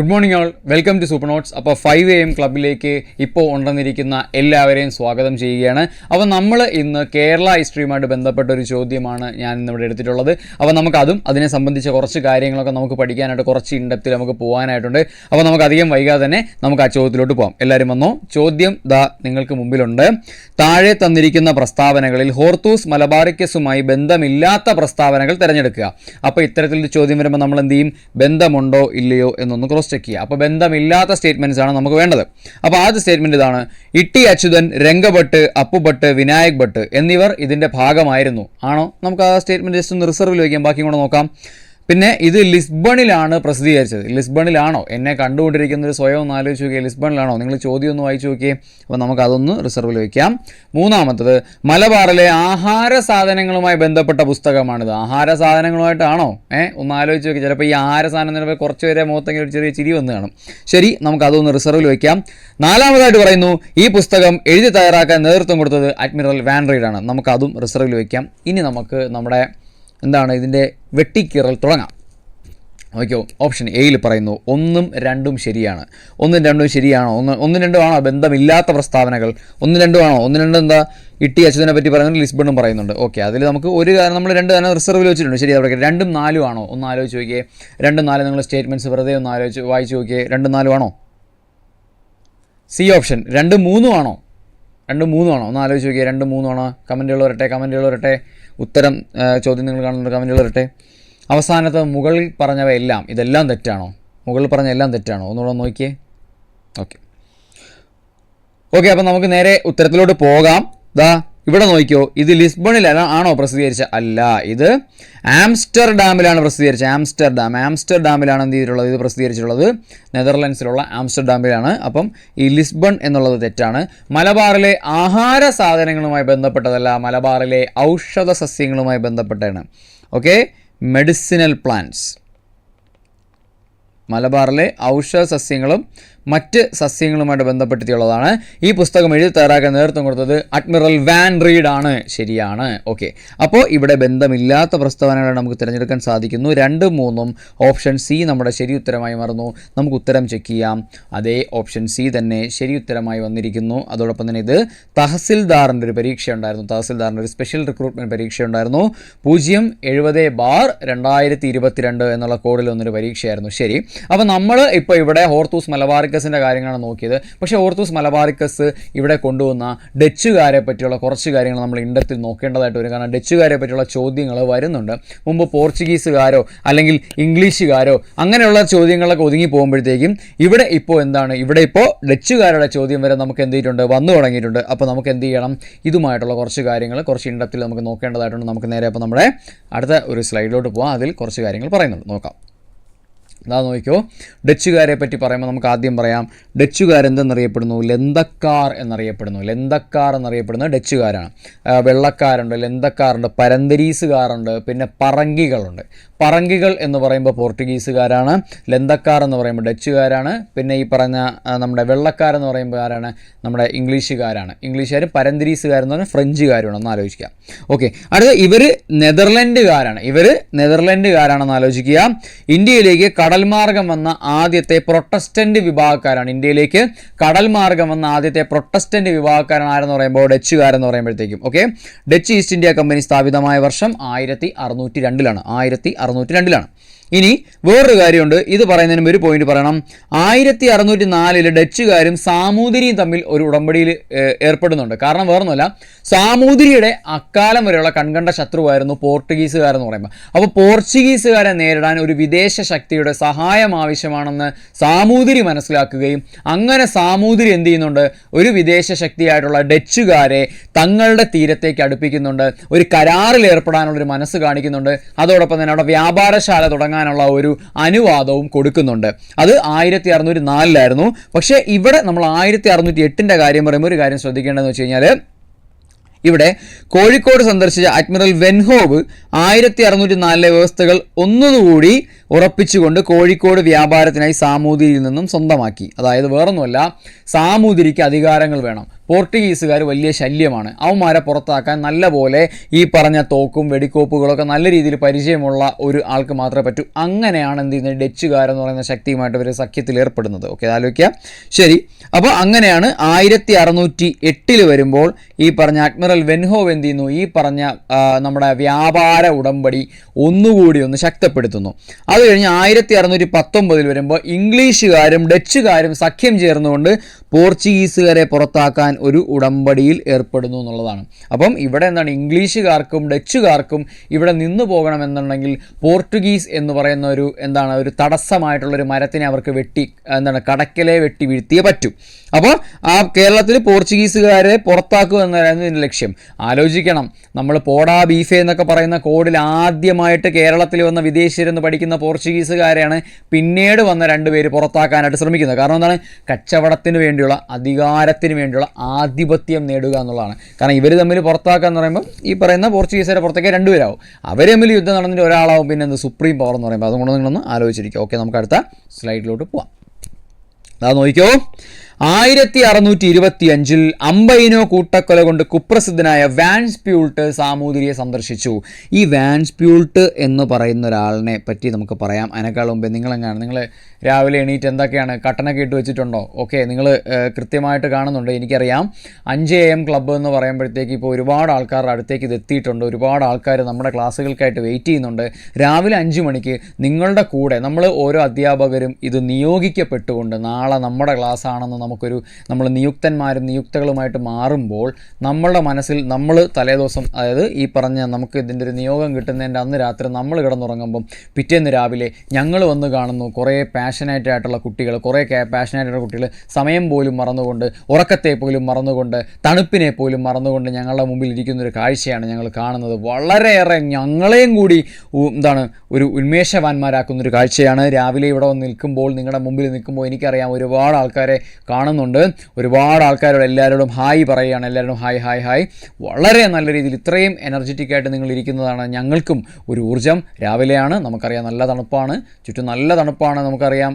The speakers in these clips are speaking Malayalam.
Good morning all welcome to super notes അപ്പോൾ ഫൈവ് എ എം ക്ലബിലേക്ക് ഇപ്പോൾ ഉണ്ടെന്നിരിക്കുന്ന എല്ലാവരെയും സ്വാഗതം ചെയ്യുകയാണ്. അപ്പോൾ നമ്മൾ ഇന്ന് കേരള ഹിസ്റ്ററിയുമായിട്ട് ബന്ധപ്പെട്ട ഒരു ചോദ്യമാണ് ഞാൻ ഇന്ന് ഇവിടെ എടുത്തിട്ടുള്ളത്. അപ്പോൾ നമുക്ക് അതും അതിനെ സംബന്ധിച്ച കുറച്ച് കാര്യങ്ങളൊക്കെ നമുക്ക് പഠിക്കാനായിട്ട് കുറച്ച് ഇൻഡെപ്തിൽ നമുക്ക് പോകാനായിട്ടുണ്ട് അപ്പോൾ നമുക്ക് അധികം വൈകാതെ തന്നെ നമുക്ക് ആ ചോദ്യത്തിലോട്ട് പോകാം എല്ലാവരും വന്നോ? ചോദ്യം ദാ നിങ്ങൾക്ക് മുമ്പിലുണ്ട്. താഴെ തന്നിരിക്കുന്ന പ്രസ്താവനകളിൽ ഹോർത്തൂസ് മലബാറിക്കസുമായി ബന്ധമില്ലാത്ത പ്രസ്താവനകൾ തിരഞ്ഞെടുക്കുക. അപ്പോൾ ഇത്തരത്തിലൊരു ചോദ്യം വരുമ്പോൾ നമ്മൾ എന്ത് ചെയ്യും? ബന്ധമുണ്ടോ ഇല്ലയോ എന്നൊന്ന് ക്രോസ് ചെക്ക് ചെയ്യുക. അപ്പോൾ ബന്ധമില്ലാത്ത സ്റ്റേറ്റ്മെന്റ്സ് ആണ് നമുക്ക് വേണ്ടത്. അപ്പോൾ ആദ്യ സ്റ്റേറ്റ്മെന്റ് ഇതാണ് ഇട്ടി അച്യുതൻ രംഗഭട്ട് അപ്പുഭട്ട് വിനായക് ഭട്ട് എന്നിവർ ഇതിന്റെ ഭാഗമായിരുന്നു. ആണോ? നമുക്ക് ആ സ്റ്റേറ്റ്മെന്റ് ജസ്റ്റ് ഒന്ന് റിസർവിൽ വയ്ക്കാം. ബാക്കി കൂടെ നോക്കാം. പിന്നെ ഇത് ലിസ്ബണിലാണ് പ്രസിദ്ധീകരിച്ചത്. ലിസ്ബണിലാണോ? എന്നെ കണ്ടുകൊണ്ടിരിക്കുന്ന ഒരു സ്വയം ഒന്ന് ആലോചിച്ച് നോക്കിയേ ലിസ്ബണിലാണോ? നിങ്ങൾ ചോദ്യം ഒന്ന് വായിച്ചു നോക്കിയേ. അപ്പോൾ നമുക്ക് അതൊന്ന് റിസർവിൽ വയ്ക്കാം മൂന്നാമത്തത് മലബാറിലെ ആഹാര സാധനങ്ങളുമായി ബന്ധപ്പെട്ട പുസ്തകമാണിത്. ആഹാര സാധനങ്ങളുമായിട്ടാണോ? ഏ ഒന്ന് ആലോചിച്ച് നോക്കി ചിലപ്പോൾ ഈ ആഹാര സാധനം ചിലപ്പോൾ കുറച്ച് പേരെ മുഖത്തെങ്കിലും ഒരു ചെറിയ ചിരി വന്ന് കാണും. ശരി നമുക്ക് അതൊന്ന് റിസർവിൽ വയ്ക്കാം നാലാമതായിട്ട് പറയുന്നു ഈ പുസ്തകം എഴുതി തയ്യാറാക്കാൻ നേതൃത്വം കൊടുത്തത് അഡ്മിറൽ വാൻ റീഡാണ് നമുക്ക് അതും റിസർവിൽ വയ്ക്കാം ഇനി നമുക്ക് നമ്മുടെ എന്താണ് ഇതിന്റെ വെട്ടിക്കീറൽ തുടങ്ങാം. ഓക്കെ ഓപ്ഷൻ എയിൽ പറയുന്നു ഒന്നും രണ്ടും ശരിയാണ്. ഒന്നും രണ്ടും ശരിയാണോ? ഒന്ന് ഒന്നും രണ്ടും ആണോ ബന്ധമില്ലാത്ത പ്രസ്താവനകൾ? ഒന്നും രണ്ടും ആണോ? ഒന്നും രണ്ടും എന്താ? ഇട്ടി അച്യുതനെ പറ്റി പറയുന്നുണ്ട് ലിസ്ബണും പറയുന്നുണ്ട്. ഓക്കെ അതിൽ നമുക്ക് ഒരു കാര്യം നമ്മൾ രണ്ട് തന്നെ റിസർവിൽ വെച്ചിട്ടുണ്ട്. ശരി അവിടെ രണ്ടും നാലും ആണോ? ഒന്ന് ആലോചിച്ച് നോക്കിയേ. രണ്ടും നാലും നിങ്ങൾ സ്റ്റേറ്റ്മെന്റ്സ് വെറുതെ ഒന്ന് ആലോചിച്ച് വായിച്ച് നോക്കിയേ. രണ്ടും നാലും ആണോ? സി ഓപ്ഷൻ രണ്ടും മൂന്നും ആണോ? രണ്ടും മൂന്നും ആണോ? ഒന്ന് ആലോചിച്ച് നോക്കിയേ. രണ്ടും മൂന്നും ആണോ? കമന്റുകൾ വരട്ടെ കമന്റുകൾ വരട്ടെ. ഉത്തരം ചോദ്യം നിങ്ങൾ കാണുന്ന കമന്റുകൾ വരട്ടെ. അവസാനത്ത് മുകളിൽ പറഞ്ഞവയെല്ലാം ഇതെല്ലാം തെറ്റാണോ? മുകളിൽ പറഞ്ഞ എല്ലാം തെറ്റാണോ? ഒന്നുകൂടെ നോക്കിയേ. ഓക്കെ ഓക്കെ അപ്പം നമുക്ക് നേരെ ഉത്തരത്തിലോട്ട് പോകാം. ദാ ഇവിടെ നോക്കിയോ ഇത് ലിസ്ബണിൽ ആണോ പ്രസിദ്ധീകരിച്ച? അല്ല ഇത് ആംസ്റ്റർഡാമിലാണ് പ്രസിദ്ധീകരിച്ചത് ആംസ്റ്റർഡാം ആംസ്റ്റർഡാമിലാണ് എന്ത് ചെയ്തിട്ടുള്ളത്? ഇത് പ്രസിദ്ധീകരിച്ചിട്ടുള്ളത് നെതർലൻഡ്സിലുള്ള ആംസ്റ്റർഡാമിലാണ്. അപ്പം ഈ ലിസ്ബൺ എന്നുള്ളത് തെറ്റാണ്. മലബാറിലെ ആഹാര സാധനങ്ങളുമായി ബന്ധപ്പെട്ടതല്ല മലബാറിലെ ഔഷധ സസ്യങ്ങളുമായി ബന്ധപ്പെട്ടാണ് ഓക്കെ? Medicinal plants. മലബാറിലെ ഔഷധ സസ്യങ്ങളും മറ്റ് സസ്യങ്ങളുമായിട്ട് ബന്ധപ്പെടുത്തിയുള്ളതാണ് ഈ പുസ്തകം എഴുതി തയ്യാറാക്കാൻ നേതൃത്വം കൊടുത്തത് അഡ്മിറൽ വാൻ റീഡ് ആണ്. ശരിയാണ്. ഓക്കെ. അപ്പോൾ ഇവിടെ ബന്ധമില്ലാത്ത പ്രസ്താവനകളാണ് നമുക്ക് തിരഞ്ഞെടുക്കാൻ സാധിക്കുന്നു. രണ്ടും മൂന്നും ഓപ്ഷൻ സി നമ്മുടെ ശരി ഉത്തരമായി മറന്നു. നമുക്ക് ഉത്തരം ചെക്ക് ചെയ്യാം. അതേ ഓപ്ഷൻ സി തന്നെ ശരി ഉത്തരമായി വന്നിരിക്കുന്നു. അതോടൊപ്പം തന്നെ ഇത് തഹസിൽദാറിന്റെ ഒരു പരീക്ഷ ഉണ്ടായിരുന്നു തഹസിൽദാറിന്റെ ഒരു സ്പെഷ്യൽ റിക്രൂട്ട്മെന്റ് പരീക്ഷ ഉണ്ടായിരുന്നു പൂജ്യം എഴുപത് ബാർ രണ്ടായിരത്തി ഇരുപത്തിരണ്ട് എന്നുള്ള കോഡിൽ വന്നൊരു പരീക്ഷയായിരുന്നു. ശരി. അപ്പോൾ നമ്മൾ ഇപ്പോൾ ഇവിടെ ഹോർത്തൂസ് മലബാറിക്കസിന്റെ കാര്യങ്ങളാണ് നോക്കിയത്. പക്ഷേ ഓർത്തോസ് മലബാറിക്കസ് ഇവിടെ കൊണ്ടുവന്ന ഡച്ചുകാരെ പറ്റിയുള്ള കുറച്ച് കാര്യങ്ങൾ നമ്മൾ ഇൻഡത്തിൽ നോക്കേണ്ടതായിട്ട് വരും. കാരണം ഡച്ചുകാരെ പറ്റിയുള്ള ചോദ്യങ്ങൾ വരുന്നുണ്ട്. മുമ്പ് പോർച്ചുഗീസുകാരോ അല്ലെങ്കിൽ ഇംഗ്ലീഷുകാരോ അങ്ങനെയുള്ള ചോദ്യങ്ങളൊക്കെ ഒതുങ്ങി പോകുമ്പോഴത്തേക്കും ഇവിടെ ഇപ്പോൾ എന്താണ്? ഇവിടെ ഇപ്പോൾ ഡച്ചുകാരുടെ ചോദ്യം വരെ നമുക്ക് എന്ത് ചെയ്തിട്ടുണ്ട്? വന്നു തുടങ്ങിയിട്ടുണ്ട്. അപ്പോൾ നമുക്ക് എന്ത് ചെയ്യണം? ഇതുമായിട്ടുള്ള കുറച്ച് കാര്യങ്ങൾ കുറച്ച് ഇൻഡത്തിൽ നമുക്ക് നോക്കേണ്ടതായിട്ടുണ്ട്. നമുക്ക് നേരെ അപ്പോൾ നമ്മുടെ അടുത്ത ഒരു സ്ലൈഡിലോട്ട് പോകാം അതിൽ കുറച്ച് കാര്യങ്ങൾ പറയുന്നുണ്ട്. നോക്കാം. അതാ നോക്കിയോ ഡച്ചുകാരെ പറ്റി പറയുമ്പോൾ നമുക്ക് ആദ്യം പറയാം. ഡച്ചുകാർ എന്തെന്നറിയപ്പെടുന്നു ലെന്തക്കാർ എന്നറിയപ്പെടുന്നു. ലെന്തക്കാർ എന്നറിയപ്പെടുന്ന ഡച്ചുകാരാണ്. വെള്ളക്കാരുണ്ട് ലെന്തക്കാറുണ്ട് പരന്തരീസുകാരുണ്ട് പിന്നെ പറങ്കികളുണ്ട്. പറങ്കികൾ എന്ന് പറയുമ്പോൾ പോർട്ടുഗീസുകാരാണ് ലെന്തക്കാർ എന്ന് പറയുമ്പോൾ ഡച്ചുകാരാണ് പിന്നെ ഈ പറഞ്ഞ നമ്മുടെ വെള്ളക്കാരെന്ന് പറയുമ്പോൾ ആരാണ്? നമ്മുടെ ഇംഗ്ലീഷുകാരാണ്. ഇംഗ്ലീഷുകാരും പരന്തരീസുകാരെന്ന് പറഞ്ഞാൽ ഫ്രഞ്ചുകാരുമാണ് ഒന്ന് ആലോചിക്കാം. ഓക്കെ അടുത്ത ഇവർ നെതർലൻഡുകാരാണ്. ഇവർ നെതർലൻഡുകാരാണെന്ന് ആലോചിക്കുക. ഇന്ത്യയിലേക്ക് കടൽമാർഗം വന്ന ആദ്യത്തെ പ്രൊട്ടസ്റ്റന്റ് വിഭാഗക്കാരാണ് ഇന്ത്യയിലേക്ക് കടൽ മാർഗം വന്ന ആദ്യത്തെ പ്രൊട്ടസ്റ്റന്റ് വിഭാഗക്കാരൻ ആരെന്ന് പറയുമ്പോൾ ഡച്ചുകാരെന്ന് പറയുമ്പോഴത്തേക്കും okay Dutch East India company സ്ഥാപിതമായ വർഷം ആയിരത്തി അറുന്നൂറ്റി രണ്ടിലാണ് ആയിരത്തി അറുന്നൂറ്റി രണ്ടിലാണ്. ഇനി വേറൊരു കാര്യമുണ്ട്. ഇത് പറയുന്നതിന് ഒരു പോയിന്റ് പറയണം. ആയിരത്തി അറുന്നൂറ്റി നാലിൽ ഡച്ചുകാരും സാമൂതിരിയും തമ്മിൽ ഒരു ഉടമ്പടിയിൽ ഏർപ്പെടുന്നുണ്ട്. കാരണം വേറൊന്നുമല്ല സാമൂതിരിയുടെ അക്കാലം വരെയുള്ള കൺകണ്ട ശത്രുവായിരുന്നു പോർട്ടുഗീസുകാരെന്ന് പറയുമ്പോൾ. അപ്പോൾ പോർച്ചുഗീസുകാരെ നേരിടാൻ ഒരു വിദേശ ശക്തിയുടെ സഹായം ആവശ്യമാണെന്ന് സാമൂതിരി മനസ്സിലാക്കുകയും അങ്ങനെ സാമൂതിരി എന്ത് ചെയ്യുന്നുണ്ട്? ഒരു വിദേശ ശക്തിയായിട്ടുള്ള ഡച്ചുകാരെ തങ്ങളുടെ തീരത്തേക്ക് അടുപ്പിക്കുന്നുണ്ട്. ഒരു കരാറിൽ ഏർപ്പെടാനുള്ള ഒരു മനസ്സ് കാണിക്കുന്നുണ്ട്. അതോടൊപ്പം തന്നെ അവിടെ വ്യാപാരശാല തുടങ്ങാനുള്ള ഒരു അനുവാദവും കൊടുക്കുന്നുണ്ട്. അത് ആയിരത്തി അറുന്നൂറ്റി നാലിലായിരുന്നു പക്ഷേ ഇവിടെ നമ്മൾ ആയിരത്തി അറുന്നൂറ്റി എട്ടിന്റെ കാര്യം പറയുമ്പോൾ ഒരു കാര്യം ശ്രദ്ധിക്കേണ്ടതെന്ന് വെച്ച് കഴിഞ്ഞാൽ ഇവിടെ കോഴിക്കോട് സന്ദർശിച്ച അഡ്മിറൽ വെൻഹോവ് ആയിരത്തി അറുന്നൂറ്റി നാലിലെ വ്യവസ്ഥകൾ ഒന്നുകൂടി ഉറപ്പിച്ചുകൊണ്ട് കോഴിക്കോട് വ്യാപാരത്തിനായി സാമൂതിരിയിൽ നിന്നും സ്വന്തമാക്കി. അതായത് വേറൊന്നുമല്ല സാമൂതിരിക്ക് അധികാരങ്ങൾ വേണം. പോർട്ടുഗീസുകാർ വലിയ ശല്യമാണ്. അവന്മാരെ പുറത്താക്കാൻ നല്ല പോലെ ഈ പറഞ്ഞ തോക്കും വെടിക്കോപ്പുകളൊക്കെ നല്ല രീതിയിൽ പരിചയമുള്ള ഒരു ആൾക്ക് മാത്രമേ പറ്റൂ. അങ്ങനെയാണ് എന്ത് ചെയ്യുന്നത്? ഡച്ചുകാരെന്ന് പറയുന്ന ശക്തിയുമായിട്ട് ഇവർ സഖ്യത്തിൽ ഏർപ്പെടുന്നത്. ഓക്കെ ആലോചിക്കുക ശരി. അപ്പോൾ അങ്ങനെയാണ് ആയിരത്തി അറുന്നൂറ്റി എട്ടിൽ വരുമ്പോൾ ഈ പറഞ്ഞ അഡ്മിറൽ വെൻഹോവ് എന്ത് ചെയ്യുന്നു ഈ പറഞ്ഞ നമ്മുടെ വ്യാപാര ഉടമ്പടി ഒന്നുകൂടി ഒന്ന് ശക്തപ്പെടുത്തുന്നു. അത് കഴിഞ്ഞ് ആയിരത്തി അറുന്നൂറ്റി പത്തൊമ്പതിൽ വരുമ്പോൾ ഇംഗ്ലീഷുകാരും ഡച്ചുകാരും സഖ്യം ചേർന്നുകൊണ്ട് പോർച്ചുഗീസുകാരെ പുറത്താക്കാൻ ഒരു ഉടമ്പടിയിൽ ഏർപ്പെടുന്നു എന്നുള്ളതാണ്. അപ്പം ഇവിടെ എന്താണ്? ഇംഗ്ലീഷുകാർക്കും ഡച്ചുകാർക്കും ഇവിടെ നിന്നു പോകണമെന്നുണ്ടെങ്കിൽ പോർട്ടുഗീസ് എന്ന് പറയുന്ന ഒരു എന്താണ്? ഒരു തടസ്സമായിട്ടുള്ളൊരു മരത്തിനെ അവർക്ക് വെട്ടി എന്താണ്? കടക്കലെ വെട്ടി വീഴ്ത്തിയേ പറ്റൂ. അപ്പോൾ ആ കേരളത്തിൽ പോർച്ചുഗീസുകാരെ പുറത്താക്കുക എന്നതായിരുന്നു ഇതിന്റെ ലക്ഷ്യം. ആലോചിക്കണം. നമ്മൾ പോടാ ബീഫെ എന്നൊക്കെ പറയുന്ന കോഡിൽ ആദ്യമായിട്ട് കേരളത്തിൽ വന്ന വിദേശീയരെന്ന് പഠിക്കുന്ന പോർച്ചുഗീസുകാരെയാണ് പിന്നീട് വന്ന രണ്ടുപേര് പുറത്താക്കാനായിട്ട് ശ്രമിക്കുന്നത്. കാരണം എന്താണ്? കച്ചവടത്തിന് വേണ്ടിയുള്ള അധികാരത്തിന് വേണ്ടിയുള്ള ആധിപത്യം നേടുക എന്നുള്ളതാണ്. കാരണം ഇവർ തമ്മിൽ പുറത്താക്കുക എന്ന് പറയുമ്പോൾ ഈ പറയുന്ന പോർച്ചുഗീസുകാരെ പുറത്തേക്ക് രണ്ടുപേരാവും. അവർ തമ്മിൽ യുദ്ധം നടന്നിട്ട് ഒരാളാവും പിന്നെ എന്ത് സുപ്രീം പവർ എന്ന് പറയുമ്പോൾ അതുകൊണ്ട് നിങ്ങളൊന്ന് ആലോചിച്ചിരിക്കുക. ഓക്കെ നമുക്ക് അടുത്ത സ്ലൈഡിലോട്ട് പോവാം. അതാ നോക്കിക്കോ. ആയിരത്തി അറുന്നൂറ്റി ഇരുപത്തി അഞ്ചിൽ അമ്പൈനോ കൂട്ടക്കൊല കൊണ്ട് കുപ്രസിദ്ധനായ വാൻസ് പ്യൂൾട്ട് സാമൂതിരിയെ സന്ദർശിച്ചു. ഈ വാൻസ് പ്യൂൾട്ട് എന്ന് പറയുന്ന ഒരാളിനെ പറ്റി നമുക്ക് പറയാം. അതിനേക്കാൾ മുമ്പേ നിങ്ങളെങ്ങാണ്? നിങ്ങൾ രാവിലെ എണീറ്റ് എന്തൊക്കെയാണ്? കട്ടനൊക്കെ ഇട്ട് വെച്ചിട്ടുണ്ടോ? ഓക്കെ നിങ്ങൾ കൃത്യമായിട്ട് കാണുന്നുണ്ട് എനിക്കറിയാം. അഞ്ച് എ എം ക്ലബ്ബ് എന്ന് പറയുമ്പോഴത്തേക്ക് ഇപ്പോൾ ഒരുപാട് ആൾക്കാരുടെ അടുത്തേക്ക് ഇത് എത്തിയിട്ടുണ്ട്. ഒരുപാട് ആൾക്കാർ നമ്മുടെ ക്ലാസ്സുകൾക്കായിട്ട് വെയിറ്റ് ചെയ്യുന്നുണ്ട്. രാവിലെ അഞ്ച് മണിക്ക് നിങ്ങളുടെ കൂടെ നമ്മൾ ഓരോ അധ്യാപകരും ഇത് നിയോഗിക്കപ്പെട്ടുകൊണ്ട് നാളെ നമ്മുടെ ക്ലാസ് ആണെന്ന് നമുക്കൊരു നമ്മൾ നിയുക്തന്മാരും നിയുക്തകളുമായിട്ട് മാറുമ്പോൾ നമ്മളുടെ മനസ്സിൽ നമ്മൾ തലേദിവസം അതായത് ഈ പറഞ്ഞ നമുക്ക് ഇതിന്റെ ഒരു നിയോഗം കിട്ടുന്നതിന്റെ അന്ന് രാത്രി നമ്മൾ കിടന്നുറങ്ങുമ്പം പിറ്റേന്ന് രാവിലെ ഞങ്ങൾ വന്ന് കാണുന്നു കുറേ പാഷനേറ്റ് ആയിട്ടുള്ള കുട്ടികൾ കുറേ പാഷനേറ്റ് കുട്ടികൾ സമയം പോലും മറന്നുകൊണ്ട് ഉറക്കത്തെ പോലും മറന്നുകൊണ്ട് തണുപ്പിനെ പോലും മറന്നുകൊണ്ട് ഞങ്ങളുടെ മുമ്പിൽ ഇരിക്കുന്ന ഒരു കാഴ്ചയാണ് ഞങ്ങൾ കാണുന്നത്. വളരെയേറെ ഞങ്ങളെയും കൂടി എന്താണ് ഒരു ഉന്മേഷവാന്മാരാക്കുന്ന ഒരു കാഴ്ചയാണ്. രാവിലെ ഇവിടെ വന്ന് നിൽക്കുമ്പോൾ നിങ്ങളുടെ മുമ്പിൽ നിൽക്കുമ്പോൾ എനിക്കറിയാം ഒരുപാട് ആൾക്കാരെ കാണുന്നുണ്ട്. ഒരുപാട് ആൾക്കാരോട് എല്ലാവരോടും ഹായ് പറയുകയാണ്. എല്ലാവരും ഹായ് ഹായ് ഹായ്. വളരെ നല്ല രീതിയിൽ ഇത്രയും എനർജറ്റിക് ആയിട്ട് നിങ്ങൾ ഇരിക്കുന്നതാണ് ഞങ്ങൾക്കും ഒരു ഊർജം. രാവിലെയാണ് നമുക്കറിയാം നല്ല തണുപ്പാണ്. ചുറ്റും നല്ല തണുപ്പാണ് നമുക്കറിയാം.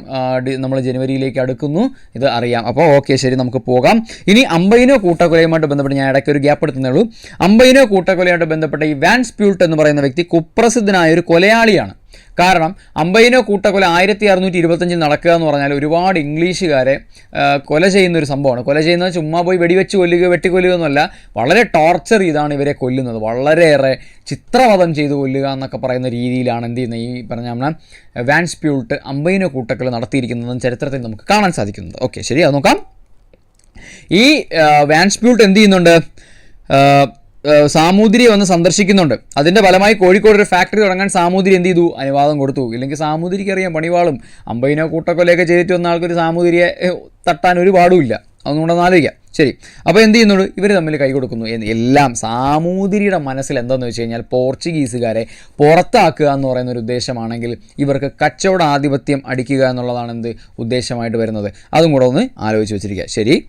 നമ്മൾ ജനുവരിയിലേക്ക് അടുക്കുന്നു. ഇത് അറിയാം. അപ്പോൾ ഓക്കെ ശരി നമുക്ക് പോകാം. ഇനി അമ്പയിനോ കൂട്ടക്കൊലയുമായിട്ട് ബന്ധപ്പെട്ട് ഞാൻ ഇടയ്ക്ക് ഒരു ഗ്യാപ്പ് എടുത്തുന്നേ ഉള്ളൂ. അമ്പയിനോ കൂട്ടക്കൊലയുമായിട്ട് ബന്ധപ്പെട്ട ഈ വാൻസ് പ്യൂൾട്ട് എന്ന് പറയുന്ന വ്യക്തി കുപ്രസിദ്ധനായ ഒരു കൊലയാളിയാണ്. കാരണം അമ്പയിനോ കൂട്ടക്കൊല ആയിരത്തി അറുന്നൂറ്റി ഇരുപത്തഞ്ചിൽ നടക്കുക എന്ന് പറഞ്ഞാൽ ഒരുപാട് ഇംഗ്ലീഷുകാരെ കൊല ചെയ്യുന്ന ഒരു സംഭവമാണ്. കൊല ചെയ്യുന്നത് ചുമ്മാ പോയി വെടിവെച്ച് കൊല്ലുക വെട്ടിക്കൊല്ലുക എന്നല്ല വളരെ ടോർച്ചർ ചെയ്താണ് ഇവരെ കൊല്ലുന്നത്. വളരെയേറെ ചിത്രവധം ചെയ്ത് കൊല്ലുക എന്നൊക്കെ പറയുന്ന രീതിയിലാണ് എന്ത് ചെയ്യുന്നത് ഈ പറഞ്ഞ നമ്മൾ വാൻസ് പ്യൂൾട്ട് അമ്പൈനോ കൂട്ടക്കൊല നടത്തിയിരിക്കുന്നതും ചരിത്രത്തിൽ നമുക്ക് കാണാൻ സാധിക്കുന്നത്. ഓക്കെ ശരി അത് നോക്കാം. ഈ വാൻസ്പ്യൂൾട്ട് വാൻസ് പ്യൂൾട്ട് എന്ത് ചെയ്യുന്നുണ്ട്? ആ, വന്ന് സന്ദർശിക്കുന്നുണ്ട്. അതിന്റെ ഫലമായി കോഴിക്കോട് ഒരു ഫാക്ടറി തുടങ്ങാൻ സാമൂതിരി എന്ത് ചെയ്തു? അനുവാദം കൊടുത്തു. ഇല്ലെങ്കിൽ സാമൂതിരിക്ക് അറിയാം പണിവാളും. അമ്പതിനോ കൂട്ടക്കൊലയൊക്കെ ചെയ്തിട്ട് വന്ന ആൾക്കൊരു സാമൂതിരിയെ തട്ടാൻ ഒരു പാടുമില്ല അതുകൊണ്ടൊന്ന് ആലോചിക്കാം. ശരി. അപ്പോൾ എന്ത് ചെയ്യുന്നുള്ളൂ ഇവർ തമ്മിൽ കൈ കൊടുക്കുന്നു. എല്ലാം സാമൂതിരിയുടെ മനസ്സിൽ എന്താണെന്ന് വെച്ച് കഴിഞ്ഞാൽ പോർച്ചുഗീസുകാരെ പുറത്താക്കുക എന്ന് പറയുന്ന ഒരു ഉദ്ദേശമാണെങ്കിൽ ഇവർക്ക് കച്ചവട ആധിപത്യം അടിക്കുക എന്നുള്ളതാണ് എന്ത് ഉദ്ദേശമായിട്ട് വരുന്നത്. അതും കൂടെ ഒന്ന് ആലോചിച്ച് വെച്ചിരിക്കുക. ശരി.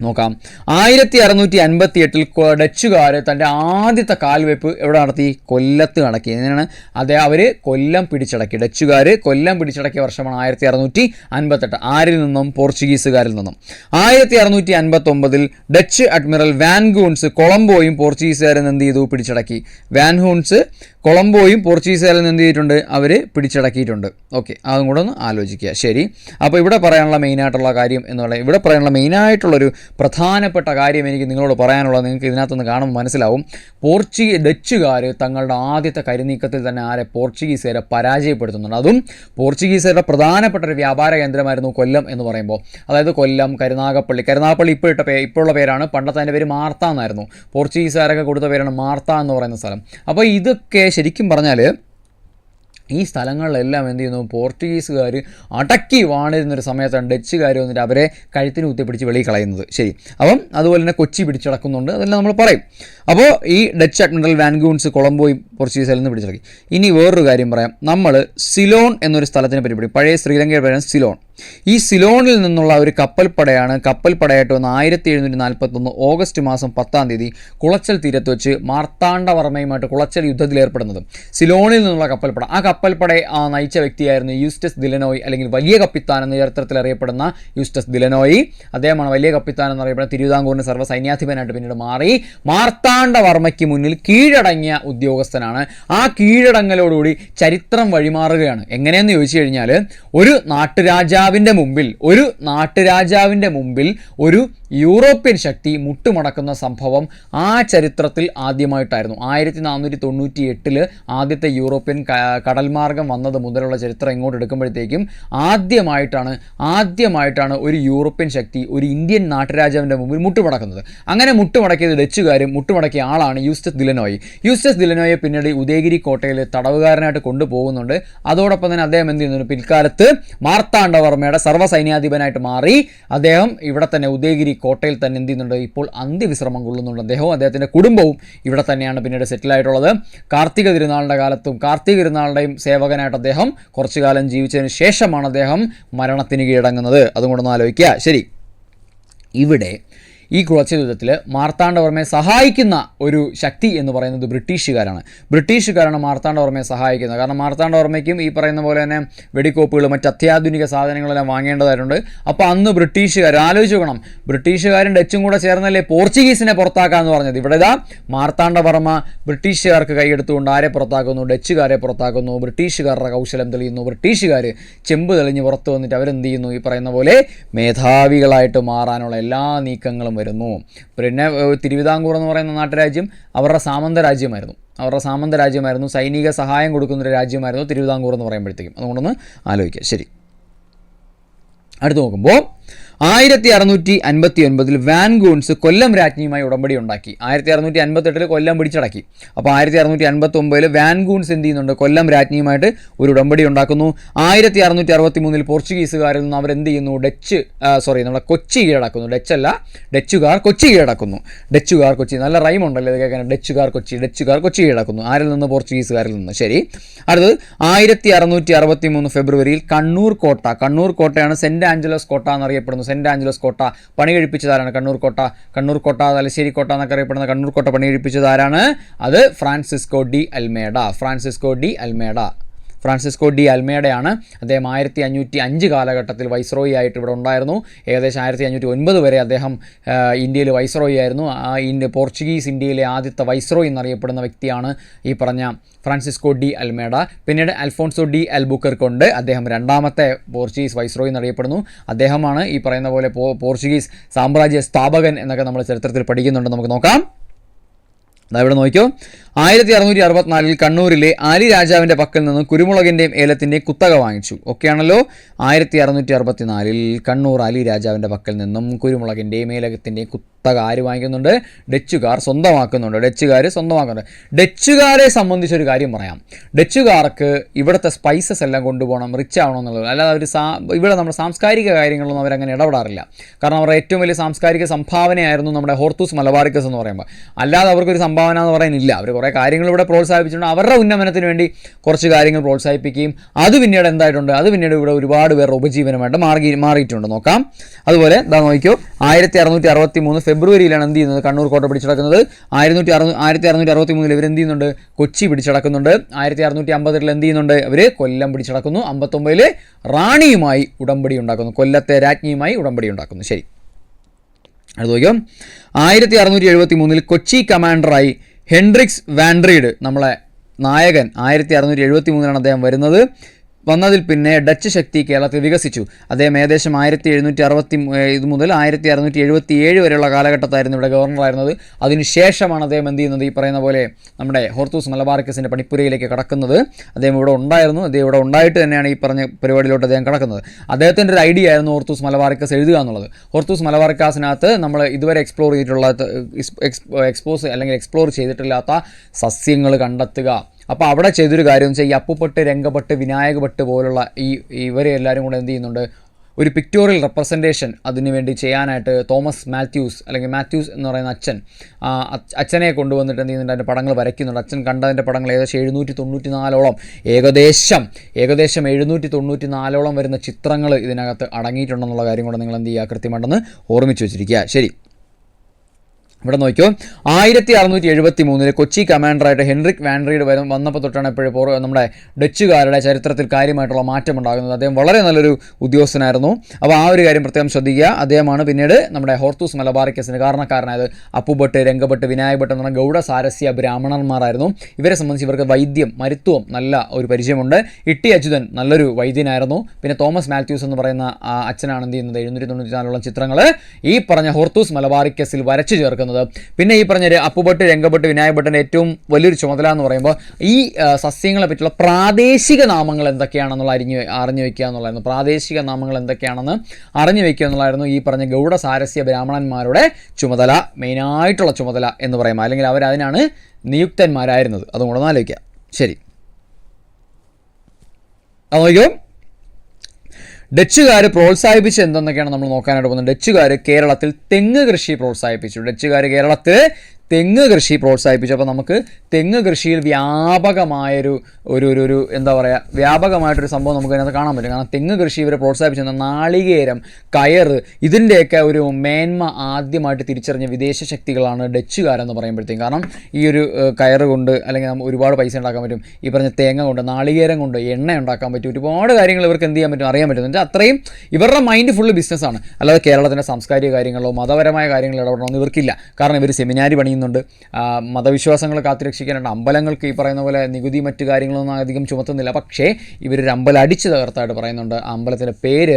നോക്കാം. ആയിരത്തി അറുന്നൂറ്റി അൻപത്തി എട്ടിൽ ഡച്ചുകാർ തന്റെ ആദ്യത്തെ കാൽവെപ്പ് എവിടെ നടത്തി? കൊല്ലത്ത് കണക്കി എങ്ങനെയാണ്? അതേ അവർ കൊല്ലം പിടിച്ചടക്കി. ഡച്ചുകാർ കൊല്ലം പിടിച്ചടക്കിയ വർഷമാണ് ആയിരത്തി അറുന്നൂറ്റി അൻപത്തെട്ട് ആരിൽ നിന്നും? പോർച്ചുഗീസുകാരിൽ നിന്നും. ആയിരത്തി അറുന്നൂറ്റി അൻപത്തൊമ്പതിൽ ഡച്ച് അഡ്മിറൽ വാൻഗൂൺസ് കൊളംബോയും പോർച്ചുഗീസുകാരിൽ എന്ത് ചെയ്തു? പിടിച്ചടക്കി. വാൻഹൂൺസ് കൊളംബോയും പോർച്ചുഗീസുകാരിൽ നിന്ന് എന്ത് ചെയ്തിട്ടുണ്ട്? അവർ പിടിച്ചടക്കിയിട്ടുണ്ട്. ഓക്കെ അതും കൂടെ ഒന്ന് ആലോചിക്കുക. ശരി. അപ്പോൾ ഇവിടെ പറയാനുള്ള മെയിനായിട്ടുള്ള കാര്യം എന്ന് പറയുന്നത് ഇവിടെ പറയാനുള്ള മെയിനായിട്ടുള്ളൊരു പ്രധാനപ്പെട്ട കാര്യം എനിക്ക് നിങ്ങളോട് പറയാനുള്ളത് നിങ്ങൾക്ക് ഇതിനകത്തുനിന്ന് കാണുമ്പോൾ മനസ്സിലാവും. പോർച്ചുഗീ ഡച്ചുകാർ തങ്ങളുടെ ആദ്യത്തെ കരിനീക്കത്തിൽ തന്നെ ആരെ പോർച്ചുഗീസുകാരെ പരാജയപ്പെടുത്തുന്നുണ്ട്. അതും പോർച്ചുഗീസുകാരുടെ പ്രധാനപ്പെട്ട ഒരു വ്യാപാര കേന്ദ്രമായിരുന്നു കൊല്ലം എന്ന് പറയുമ്പോൾ. അതായത് കൊല്ലം കരുനാഗപ്പള്ളി. കരുനാഗപ്പള്ളി ഇപ്പോൾ ഇട്ട പേ ഇപ്പോഴുള്ള പേരാണ്. പണ്ടത്തെ അതിന്റെ പേര് മാർത്ത എന്നായിരുന്നു. പോർച്ചുഗീസുകാരൊക്കെ കൊടുത്ത പേരാണ് മാർത്ത എന്ന് പറയുന്ന സ്ഥലം. അപ്പോൾ ഇതൊക്കെ ശരിക്കും പറഞ്ഞാൽ ഈ സ്ഥലങ്ങളിലെല്ലാം എന്ത് ചെയ്യുന്നു? പോർച്ചുഗീസുകാർ അടക്കി വാണിരുന്നൊരു സമയത്താണ് ഡച്ചുകാർ വന്നിട്ട് അവരെ കഴുത്തിന് കുത്തിപ്പിടിച്ച് വെളിയിൽ കളയുന്നത്. ശരി. അപ്പം അതുപോലെ തന്നെ കൊച്ചി പിടിച്ചടക്കുന്നുണ്ട്. അതെല്ലാം നമ്മൾ പറയും. അപ്പോൾ ഈ ഡച്ച് അഡ്മിറൽ വാൻഗൂൺസ് കൊളംബോയും പോർച്ചുഗീസിൽ നിന്ന് പിടിച്ചടക്കി ഇനി വേറൊരു കാര്യം പറയാം. നമ്മൾ സിലോൺ എന്നൊരു സ്ഥലത്തിനെ പറ്റി പഴയ ശ്രീലങ്കയുടെ പേരാണ് സിലോൺ ഈ സിലോണിൽ നിന്നുള്ള ഒരു കപ്പൽപ്പടയാണ് കപ്പൽപ്പടയായിട്ട് വന്ന് ആയിരത്തി എഴുന്നൂറ്റി നാൽപ്പത്തൊന്ന് ഓഗസ്റ്റ് മാസം പത്താം തീയതി കുളച്ചൽ തീരത്ത് വെച്ച് മാർത്താണ്ഡവർമ്മയുമായിട്ട് കുളച്ചൽ യുദ്ധത്തിൽ ഏർപ്പെടുന്നത്. സിലോണിൽ നിന്നുള്ള കപ്പൽപ്പട. ആ കപ്പൽപ്പടയെ നയിച്ച വ്യക്തിയായിരുന്നു യൂസ്റ്റസ് ദിലനോയ് അല്ലെങ്കിൽ വലിയ കപ്പിത്താൻ എന്ന ചരിത്രത്തിൽ അറിയപ്പെടുന്ന യൂസ്റ്റസ് ദിലനോയി അദ്ദേഹമാണ് വലിയ കപ്പിത്താൻ എന്നറിയപ്പെടുന്ന തിരുവിതാംകൂറിന് സർവ സൈന്യാധിപനായിട്ട് പിന്നീട് മാറി. മാർത്താണ്ഡവർമ്മയ്ക്ക് മുന്നിൽ കീഴടങ്ങിയ ഉദ്യോഗസ്ഥനാണ്. ആ കീഴടങ്ങലോടുകൂടി ചരിത്രം വഴിമാറുകയാണ്. എങ്ങനെയെന്ന് ചോദിച്ചു കഴിഞ്ഞാൽ ഒരു നാട്ടുരാജാവിന്റെ മുമ്പിൽ ഒരു നാട്ടുരാജാവിന്റെ മുമ്പിൽ ഒരു യൂറോപ്യൻ ശക്തി മുട്ടുമടക്കുന്ന സംഭവം ആ ചരിത്രത്തിൽ ആദ്യമായിട്ടായിരുന്നു. ആയിരത്തി നാനൂറ്റി തൊണ്ണൂറ്റി എട്ടിൽ ആദ്യത്തെ യൂറോപ്യൻ കടൽമാർഗം കടൽ മാർഗം വന്നത് മുതലുള്ള ചരിത്രം ഇങ്ങോട്ട് എടുക്കുമ്പോഴത്തേക്കും ആദ്യമായിട്ടാണ് ആദ്യമായിട്ടാണ് ഒരു യൂറോപ്യൻ ശക്തി ഒരു ഇന്ത്യൻ നാട്ടുരാജാവിന്റെ മുമ്പിൽ മുട്ടുമടക്കുന്നത്. അങ്ങനെ മുട്ടുമടക്കിയത് ഡച്ചുകാരും മുട്ടുമടക്കിയ ആളാണ് യൂസ്റ്റസ് ദിലനോയ്. യൂസ്റ്റസ് ദിലനോയെ പിന്നീട് ഉദയഗിരി കോട്ടയിൽ തടവുകാരനായിട്ട് കൊണ്ടുപോകുന്നുണ്ട്. അതോടൊപ്പം തന്നെ അദ്ദേഹം എന്ത് ചെയ്യുന്നു പിൽക്കാലത്ത് മാർത്താണ്ഡവർമ്മയുടെ സർവസൈന്യാധിപനായിട്ട് മാറി അദ്ദേഹം ഇവിടെ തന്നെ ഉദയഗിരി കോട്ടയിൽ തന്നെ എന്ത് ചെയ്യുന്നുണ്ട്? ഇപ്പോൾ അന്ത്യവിശ്രമം കൊള്ളുന്നുണ്ട്. അദ്ദേഹവും അദ്ദേഹത്തിന്റെ കുടുംബവും ഇവിടെ തന്നെയാണ് പിന്നീട് സെറ്റിൽ ആയിട്ടുള്ളത്. കാർത്തിക തിരുനാളിന്റെ കാലത്തും കാർത്തിക തിരുനാളിന്റെയും സേവകനായിട്ട് അദ്ദേഹം കുറച്ചു കാലം ജീവിച്ചതിന് ശേഷമാണ് അദ്ദേഹം മരണത്തിന് കീഴടങ്ങുന്നത് അതും കൊണ്ടൊന്ന് ആലോചിക്കുക. ശരി. ഇവിടെ ഈ കുളച്ച യുദ്ധത്തിൽ മാർത്താണ്ഡവർമ്മയെ സഹായിക്കുന്ന ഒരു ശക്തി എന്ന് പറയുന്നത് ബ്രിട്ടീഷുകാരാണ്. ബ്രിട്ടീഷുകാരാണ് മാർത്താണ്ഡവർമ്മയെ സഹായിക്കുന്നത്. കാരണം മാർത്താണ്ഡവർമ്മയ്ക്കും ഈ പറയുന്ന പോലെ തന്നെ വെടിക്കോപ്പുകളും മറ്റ് അത്യാധുനിക സാധനങ്ങളെല്ലാം വാങ്ങേണ്ടതായിട്ടുണ്ട്. അപ്പോൾ അന്ന് ബ്രിട്ടീഷുകാർ ആലോചിച്ച് നോക്കണം. ബ്രിട്ടീഷുകാരും ഡച്ചും കൂടെ ചേർന്നല്ലേ പോർച്ചുഗീസിനെ പുറത്താക്കാമെന്ന് പറഞ്ഞത്. ഇവിടെ ഇതാ മാർത്താണ്ഡവർമ്മ ബ്രിട്ടീഷുകാർക്ക് കൈയെടുത്തുകൊണ്ട് ആരെ പുറത്താക്കുന്നു? ഡച്ചുകാരെ പുറത്താക്കുന്നു. ബ്രിട്ടീഷുകാരുടെ കൗശലം തെളിയുന്നു. ബ്രിട്ടീഷുകാർ ചെമ്പ് തെളിഞ്ഞ് പുറത്ത് വന്നിട്ട് അവരെന്ത് ചെയ്യുന്നു? ഈ പറയുന്ന പോലെ മേധാവികളായിട്ട് മാറാനുള്ള എല്ലാ നീക്കങ്ങളും വരുന്നു. പിന്നെ തിരുവിതാംകൂർ എന്ന് പറയുന്ന നാട്ടുരാജ്യം അവരുടെ സാമന്ത രാജ്യമായിരുന്നു. അവരുടെ സാമന്ത രാജ്യമായിരുന്നു. സൈനിക സഹായം കൊടുക്കുന്ന ഒരു രാജ്യമായിരുന്നു തിരുവിതാംകൂർ എന്ന് പറയുമ്പോഴത്തേക്കും. അതുകൊണ്ടൊന്ന് ആലോചിക്കുക ശരി. അടുത്ത് നോക്കുമ്പോൾ ആയിരത്തി അറുന്നൂറ്റി അൻപത്തി ഒൻപതിൽ വാൻഗൂൺസ് കൊല്ലം രാജ്ഞിയുമായി ഉടമ്പടി ഉണ്ടാക്കി. ആയിരത്തി അറുന്നൂറ്റി അൻപത്തെട്ടിൽ കൊല്ലം പിടിച്ചടക്കി. അപ്പോൾ ആയിരത്തി അറുന്നൂറ്റി അൻപത്തി ഒമ്പതിൽ വാൻഗൂൺസ് എന്ത് ചെയ്യുന്നുണ്ട്? കൊല്ലം രാജ്ഞിയുമായിട്ട് ഒരു ഉടമ്പടി ഉണ്ടാക്കുന്നു. ആയിരത്തി അറുന്നൂറ്റി അറുപത്തി മൂന്നിൽ പോർച്ചുഗീസുകാരിൽ നിന്ന് അവരെന്ത് ചെയ്യുന്നു? ഡച്ച് സോറി നമ്മുടെ കൊച്ചി കീഴടക്കുന്നു. ഡച്ച് അല്ല ഡച്ചുകാർ കൊച്ചി കീഴടക്കുന്നു. ഡച്ചുകാർ കൊച്ചി നല്ല റൈം ഉണ്ടല്ലോ ഇത് കേൾക്കാൻ. ഡച്ചുകാർ കൊച്ചി ഡച്ചുകാർ കൊച്ചി കീഴടക്കുന്നു. ആരിൽ നിന്ന്? പോർച്ചുഗീസുകാരിൽ നിന്ന്. ശരി. അടുത്തത് ആയിരത്തി അറുന്നൂറ്റി അറുപത്തി മൂന്ന് ഫെബ്രുവരിയിൽ കണ്ണൂർ കോട്ട. കണ്ണൂർ കോട്ടയാണ് സെന്റ് ആഞ്ചലസ് കോട്ട എന്നറിയപ്പെടുന്നു സെന്റ് ആഞ്ചലോസ് കോട്ട പണി കഴിപ്പിച്ചതാരാണ്? കണ്ണൂർ കോട്ട. കണ്ണൂർ കോട്ട തലശ്ശേരി കോട്ട എന്നൊക്കെ അറിയപ്പെടുന്ന കണ്ണൂർ കോട്ട പണി കഴിപ്പിച്ചതാരാണ്? അത് Francisco de Almeida. Francisco de Almeida. Francisco de അൽമേഡയാണ്. അദ്ദേഹം ആയിരത്തി അഞ്ഞൂറ്റി അഞ്ച് കാലഘട്ടത്തിൽ വൈസ്രോയി ആയിട്ട് ഇവിടെ ഉണ്ടായിരുന്നു. ഏകദേശം ആയിരത്തി അഞ്ഞൂറ്റി ഒൻപത് വരെ അദ്ദേഹം ഇന്ത്യയിൽ വൈസ്രോയി ആയിരുന്നു. ആ ഇന്ത്യ പോർച്ചുഗീസ് ഇന്ത്യയിലെ ആദ്യത്തെ വൈസ്രോയി എന്നറിയപ്പെടുന്ന വ്യക്തിയാണ് ഈ പറഞ്ഞ ഫ്രാൻസിസ്കോ ഡി അൽമേഡ. പിന്നീട് അൽഫോൺസോ ഡി അൽബുക്കർക്കുണ്ട്. അദ്ദേഹം രണ്ടാമത്തെ പോർച്ചുഗീസ് വൈസ്രോയി എന്നറിയപ്പെടുന്നു. അദ്ദേഹമാണ് ഈ പറയുന്ന പോലെ പോർച്ചുഗീസ് സാമ്രാജ്യ സ്ഥാപകൻ എന്നൊക്കെ നമ്മൾ ചരിത്രത്തിൽ പഠിക്കുന്നുണ്ട്. നമുക്ക് നോക്കാം. ഇവിടെ നോക്കിയോ. ആയിരത്തി അറുന്നൂറ്റി അറുപത്തിനാലിൽ കണ്ണൂരിലെ അലി രാജാവിന്റെ പക്കൽ നിന്ന് കുരുമുളകിന്റെയും ഏലത്തിന്റെയും കുത്തക വാങ്ങിച്ചു. ഒക്കെയാണല്ലോ ആയിരത്തി അറുന്നൂറ്റി അറുപത്തിനാലിൽ കണ്ണൂർ അലി രാജാവിന്റെ പക്കൽ നിന്നും കുരുമുളകിന്റെയും ഏലകത്തിന്റെയും കുത്തക ആര് വാങ്ങിക്കുന്നുണ്ട്? ഡച്ചുകാർ സ്വന്തമാക്കുന്നുണ്ട്. ഡച്ചുകാർ സ്വന്തമാക്കുന്നുണ്ട്. ഡച്ചുകാരെ സംബന്ധിച്ചൊരു കാര്യം പറയാം. ഡച്ചുകാർക്ക് ഇവിടുത്തെ സ്പൈസസ് എല്ലാം കൊണ്ടുപോകണം റിച്ച് ആവണം എന്നുള്ളത്. അല്ലാതെ അവർ സാ ഇവിടെ നമ്മുടെ സാംസ്കാരിക കാര്യങ്ങളൊന്നും അവരങ്ങനെ ഇടപെടാറില്ല. കാരണം അവരുടെ ഏറ്റവും വലിയ സാംസ്കാരിക സംഭാവനയായിരുന്നു നമ്മുടെ ഹോർത്തൂസ് മലബാറിക്കസ് എന്ന് പറയുമ്പോൾ. അല്ലാതെ അവർക്കൊരു സംഭാവന എന്ന് പറയുന്നില്ല. അവർ കുറേ കാര്യങ്ങൾ ഇവിടെ പ്രോത്സാഹിപ്പിച്ചിട്ടുണ്ട്. അവരുടെ ഉന്നമനത്തിന് വേണ്ടി കുറച്ച് കാര്യങ്ങൾ പ്രോത്സാഹിപ്പിക്കുകയും അത് പിന്നീട് എന്തായിട്ടുണ്ട്? അത് പിന്നീട് ഇവിടെ ഒരുപാട് പേർ ഉപജീവനമായിട്ട് മാറി മാറിയിട്ടുണ്ട്. നോക്കാം. അതുപോലെ ഇതാ നോക്കിയോ. ആയിരത്തി അറുന്നൂറ്റി അറുപത്തി മൂന്ന് ഫെബ്രുവരിയിലാണ് എന്ത് ചെയ്യുന്നത്? കണ്ണൂർ കോട്ട പിടിച്ചടക്കുന്നത്. ആയിരത്തി അറു ആയിരത്തി അറുന്നൂറ്റി അറുപത്തി മൂന്നിൽ ഇവർ എന്ത് ചെയ്യുന്നുണ്ട്? കൊച്ചി പിടിച്ചടക്കുന്നുണ്ട്. ആയിരത്തി അറുന്നൂറ്റി അമ്പതിൽ എന്ത് ചെയ്യുന്നുണ്ട്? ഇവർ കൊല്ലം പിടിച്ചടക്കുന്നു. അമ്പത്തൊമ്പതിൽ റാണിയുമായി ഉടമ്പടി ഉണ്ടാക്കുന്നു. കൊല്ലത്തെ രാജ്ഞിയുമായി ഉടമ്പടി ഉണ്ടാക്കുന്നു. ശരി. അടുത്ത് നോക്കിയോ? ആയിരത്തി അറുന്നൂറ്റി എഴുപത്തി മൂന്നിൽ കൊച്ചി കമാൻഡറായി ഹെൻഡ്രിക്സ് വാൻഡ്രീഡ് നമ്മളെ നായകൻ ആയിരത്തി അറുന്നൂറ്റി എഴുപത്തി മൂന്നിലാണ് അദ്ദേഹം വരുന്നത്. വന്നതിൽ പിന്നെ ഡച്ച് ശക്തി കേരളത്തിൽ വികസിച്ചു. അദ്ദേഹം ഏകദേശം ആയിരത്തി എഴുന്നൂറ്റി അറുപത്തി ഇത് മുതൽ ആയിരത്തി അറുന്നൂറ്റി എഴുപത്തി ഏഴ് വരെയുള്ള കാലഘട്ടത്തായിരുന്നു ഇവിടെ ഗവർണറായിരുന്നത്. അതിനുശേഷമാണ് അദ്ദേഹം എന്ത് ചെയ്യുന്നത്? ഈ പറയുന്ന പോലെ നമ്മുടെ ഹോർത്തൂസ് മലബാർക്കസിന്റെ പണിപ്പുരയിലേക്ക് കടക്കുന്നത്. അദ്ദേഹം ഇവിടെ ഉണ്ടായിരുന്നു. അദ്ദേഹം ഇവിടെ ഉണ്ടായിട്ട് തന്നെയാണ് ഈ പറഞ്ഞ പരിപാടിയിലോട്ട് അദ്ദേഹം കടക്കുന്നത്. അദ്ദേഹത്തിന്റെ ഒരു ഐഡിയ ആയിരുന്നു ഹോർത്തൂസ് മലബാർക്കസ് എഴുതുക എന്നുള്ളത്. ഹോർത്തൂസ് മലബാർക്കാസിനകത്ത് നമ്മൾ ഇതുവരെ എക്സ്പ്ലോർ ചെയ്തിട്ടുള്ള എക്സ്പോസ് അല്ലെങ്കിൽ എക്സ്പ്ലോർ ചെയ്തിട്ടില്ലാത്ത സസ്യങ്ങൾ കണ്ടെത്തുക അപ്പോൾ അവിടെ ചെയ്തൊരു കാര്യം വെച്ചാൽ ഈ അപ്പുപട്ട് രംഗപട്ട് വിനായകപട്ട് പോലുള്ള ഈ ഇവരെ എല്ലാവരും കൂടെ എന്ത് ചെയ്യുന്നുണ്ട്? ഒരു പിക്ടോറിയൽ റെപ്രസെന്റേഷൻ അതിനുവേണ്ടി ചെയ്യാനായിട്ട് തോമസ് മാത്യൂസ് അല്ലെങ്കിൽ മാത്യൂസ് എന്ന് പറയുന്ന അച്ഛൻ അച്ഛനെ കൊണ്ടുവന്നിട്ട് എന്ത് ചെയ്യുന്നുണ്ട്? അതിന്റെ പടങ്ങൾ വരയ്ക്കുന്നുണ്ട്. അച്ഛൻ കണ്ടതിന്റെ പടങ്ങൾ ഏകദേശം എഴുന്നൂറ്റി തൊണ്ണൂറ്റി നാലോളം ഏകദേശം ഏകദേശം എഴുന്നൂറ്റി തൊണ്ണൂറ്റി നാലോളം വരുന്ന ചിത്രങ്ങൾ ഇതിനകത്ത് അടങ്ങിയിട്ടുണ്ടെന്നുള്ള കാര്യം കൂടെ നിങ്ങൾ എന്ത് ചെയ്യുക? കൃത്യമായിട്ടൊന്ന് ഓർമ്മിച്ച് വെച്ചിരിക്കുക. ശരി. ഇവിടെ നോക്കിയോ? ആയിരത്തി അറുന്നൂറ്റി എഴുപത്തി മൂന്നിൽ കൊച്ചി കമാൻഡറായിട്ട് ഹെൻറിക് വാൻഡ്രീഡ് വരും വന്നപ്പോൾ തൊട്ടാണ് ഇപ്പോഴും പോർ നമ്മുടെ ഡച്ചുകാരുടെ ചരിത്രത്തിൽ കാര്യമായിട്ടുള്ള മാറ്റം ഉണ്ടാകുന്നത് അദ്ദേഹം വളരെ നല്ലൊരു ഉദ്യോഗസ്ഥനായിരുന്നു. അപ്പോൾ ആ ഒരു കാര്യം പ്രത്യേകം ശ്രദ്ധിക്കുക. അദ്ദേഹമാണ് പിന്നീട് നമ്മുടെ ഹോർത്തൂസ് മലബാറിക്കസിന് കാരണക്കാരനായത്. അപ്പുഭട്ട് രംഗഭട്ട് വിനായക് എന്ന ഗൗഡ സാരസ്യ ബ്രാഹ്മണന്മാരായിരുന്നു. ഇവരെ സംബന്ധിച്ച് ഇവർക്ക് വൈദ്യം മരുത്വം നല്ല ഒരു പരിചയമുണ്ട്. ഇട്ടി അച്യുതൻ നല്ലൊരു വൈദ്യനായിരുന്നു. പിന്നെ തോമസ് മാത്യൂസ് എന്ന് പറയുന്ന അച്ഛനാണ് എന്ത് ചെയ്യുന്നത്? എഴുന്നൂറ്റി തൊണ്ണൂറ്റി നാലോളം ചിത്രങ്ങൾ ഈ പറഞ്ഞ ഹോർത്തൂസ് മലബാറിക്കസിൽ വരച്ചു ചേർക്കുന്നത്. പിന്നെ ഈ പറഞ്ഞ ഒരു അപ്പുഭട്ട് രംഗഭട്ട് വിനായക് ഏറ്റവും വലിയൊരു ചുമതല എന്ന് പറയുമ്പോൾ ഈ സസ്യങ്ങളെ പറ്റിയുള്ള പ്രാദേശിക നാമങ്ങൾ എന്തൊക്കെയാണെന്നുള്ള അറിഞ്ഞു അറിഞ്ഞു വയ്ക്കുക എന്നുള്ളതായിരുന്നു. പ്രാദേശിക നാമങ്ങൾ എന്തൊക്കെയാണെന്ന് അറിഞ്ഞു വയ്ക്കുക എന്നുള്ളതായിരുന്നു ഈ പറഞ്ഞ ഗൗഡ സാരസ്യ ബ്രാഹ്മണന്മാരുടെ ചുമതല മെയിനായിട്ടുള്ള ചുമതല എന്ന് പറയുമ്പോൾ. അല്ലെങ്കിൽ അവരതിനാണ് നിയുക്തന്മാരായിരുന്നത്. അതും കൂടെ ഒന്ന് ശരി. അത് നോക്കിയോ ഡച്ചുകാർ പ്രോത്സാഹിപ്പിച്ച് എന്തെന്നൊക്കെയാണ് നമ്മൾ നോക്കാനായിട്ട് പോകുന്നത്? ഡച്ചുകാർ കേരളത്തിൽ തെങ്ങ് കൃഷി പ്രോത്സാഹിപ്പിച്ചു. ഡച്ചുകാർ കേരളത്തിൽ തെങ്ങ് കൃഷി പ്രോത്സാഹിപ്പിച്ചു. അപ്പോൾ നമുക്ക് തെങ്ങ് കൃഷിയിൽ വ്യാപകമായൊരു ഒരു ഒരു ഒരു എന്താ പറയുക വ്യാപകമായിട്ടൊരു സംഭവം നമുക്ക് അതിനകത്ത് കാണാൻ പറ്റും. കാരണം തെങ്ങ് കൃഷി ഇവരെ പ്രോത്സാഹിപ്പിച്ചു നാളികേരം കയർ ഇതിന്റെയൊക്കെ ഒരു മേന്മ ആദ്യമായിട്ട് തിരിച്ചറിഞ്ഞ വിദേശ ശക്തികളാണ് ഡച്ചുകാരെന്ന് പറയുമ്പോഴത്തേക്കും. കാരണം ഈ ഒരു കയർ കൊണ്ട് അല്ലെങ്കിൽ നമുക്ക് ഒരുപാട് പൈസ ഉണ്ടാക്കാൻ പറ്റും. ഈ പറഞ്ഞ തേങ്ങ കൊണ്ട് നാളികേരം കൊണ്ട് എണ്ണ ഉണ്ടാക്കാൻ പറ്റും. ഒരുപാട് കാര്യങ്ങൾ ഇവർക്ക് എന്ത് ചെയ്യാൻ പറ്റും അറിയാൻ പറ്റും. എന്നുവെച്ചാൽ അത്രയും ഇവരുടെ മൈൻഡ് ഫുള്ള് ബിസിനസ്സാണ്. അല്ലാതെ കേരളത്തിന്റെ സാംസ്കാരിക കാര്യങ്ങളോ മതപരമായ കാര്യങ്ങളോ ഇടപെടണമെന്ന് ഇവർക്കില്ല. കാരണം ഇവർ സെമിനാരി പണിയുന്നുണ്ട് ആ, മതവിശ്വാസങ്ങൾ കാത്തുരക്ഷിക്കാനായിട്ട് അമ്പലങ്ങൾക്ക് ഈ പറയുന്ന പോലെ നികുതി മറ്റ് കാര്യങ്ങളൊന്നും അധികം ചുമത്തുന്നില്ല. പക്ഷേ ഇവരൊരു അമ്പലം അടിച്ചു തകർത്തായിട്ട് പറയുന്നുണ്ട്. ആ അമ്പലത്തിന്റെ പേര്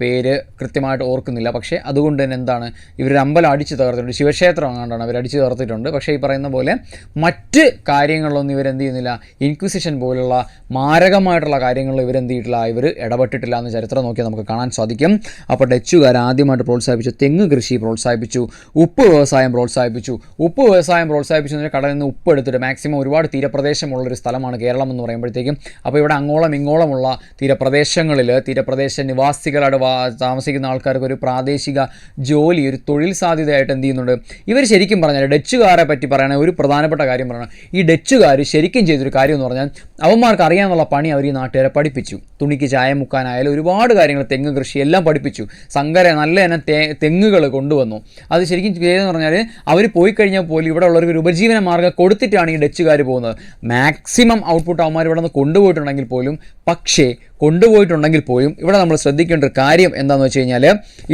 പേര് കൃത്യമായിട്ട് ഓർക്കുന്നില്ല. പക്ഷേ അതുകൊണ്ട് തന്നെ എന്താണ് ഇവരൊരു അമ്പലം അടിച്ചു തകർത്തിട്ടുണ്ട്. ശിവക്ഷേത്രം അങ്ങാണ്ടാണ് അവർ അടിച്ചു തകർത്തിട്ടുണ്ട്. പക്ഷേ ഈ പറയുന്ന പോലെ മറ്റ് കാര്യങ്ങളിലൊന്നും ഇവരെന്ത് ചെയ്യുന്നില്ല. ഇൻക്വിസിഷൻ പോലുള്ള മാരകമായിട്ടുള്ള കാര്യങ്ങളിൽ ഇവരെന്ത് ചെയ്തിട്ടില്ല. ഇവർ ഇടപെട്ടിട്ടില്ല എന്ന് ചരിത്രം നോക്കിയാൽ നമുക്ക് കാണാൻ സാധിക്കും. അപ്പോൾ ഡച്ചുകാർ ആദ്യമായിട്ട് പ്രോത്സാഹിപ്പിച്ചു. തെങ്ങ് കൃഷി പ്രോത്സാഹിപ്പിച്ചു. ഉപ്പ് വ്യവസായം പ്രോത്സാഹിപ്പിച്ചു. ഉപ്പ് വ്യവസായം പ്രോത്സാഹിപ്പിച്ചു എന്ന് വെച്ചാൽ കടലിൽ നിന്ന് ഉപ്പ് എടുത്തിട്ട് മാക്സിമം ഒരുപാട് തീരപ്രദേശമുള്ളൊരു സ്ഥലമാണ് കേരളം എന്ന് പറയുമ്പോഴത്തേക്കും. അപ്പോൾ ഇവിടെ അങ്ങോളം ഇങ്ങോളമുള്ള തീരപ്രദേശങ്ങളിൽ തീരപ്രദേശ നിവാസികളായിട്ട് താമസിക്കുന്ന ആൾക്കാർക്ക് ഒരു പ്രാദേശിക ജോലി ഒരു തൊഴിൽ സാധ്യതയായിട്ട് എന്ത് ചെയ്യുന്നുണ്ട്? ഇവർ ശരിക്കും പറഞ്ഞാൽ ഡച്ചുകാരെ പറ്റി പറയുകയാണെങ്കിൽ ഒരു പ്രധാനപ്പെട്ട കാര്യം പറയണം. ഈ ഡച്ചുകാർ ശരിക്കും ചെയ്തൊരു കാര്യം എന്ന് പറഞ്ഞാൽ അവന്മാർക്ക് അറിയാനുള്ള പണി അവർ ഈ നാട്ടുകാരെ പഠിപ്പിച്ചു. തുണിക്ക് ചായ മുക്കാനായാലും ഒരുപാട് കാര്യങ്ങൾ തെങ്ങ് കൃഷി എല്ലാം പഠിപ്പിച്ചു. സങ്കര നല്ല ഇനം തേ തെങ്ങുകൾ കൊണ്ടുവന്നു. അത് ശരിക്കും ചെയ്തതെന്ന് പറഞ്ഞാൽ അവർ പോയി കഴിഞ്ഞാൽ പോലും ഇവിടെ ഉള്ളവർക്ക് ഒരു ഉപജീവന മാർഗം കൊടുത്തിട്ടാണ് ഈ ഡച്ചുകാർ പോകുന്നത്. മാക്സിമം ഔട്ട്പുട്ട് അവന്മാർ ഇവിടെ നിന്ന് കൊണ്ടുപോയിട്ടുണ്ടെങ്കിൽ പോലും പക്ഷേ കൊണ്ടുപോയിട്ടുണ്ടെങ്കിൽ പോലും ഇവിടെ നമ്മൾ ശ്രദ്ധിക്കേണ്ട ഒരു കാര്യം എന്താണെന്ന് വെച്ച് കഴിഞ്ഞാൽ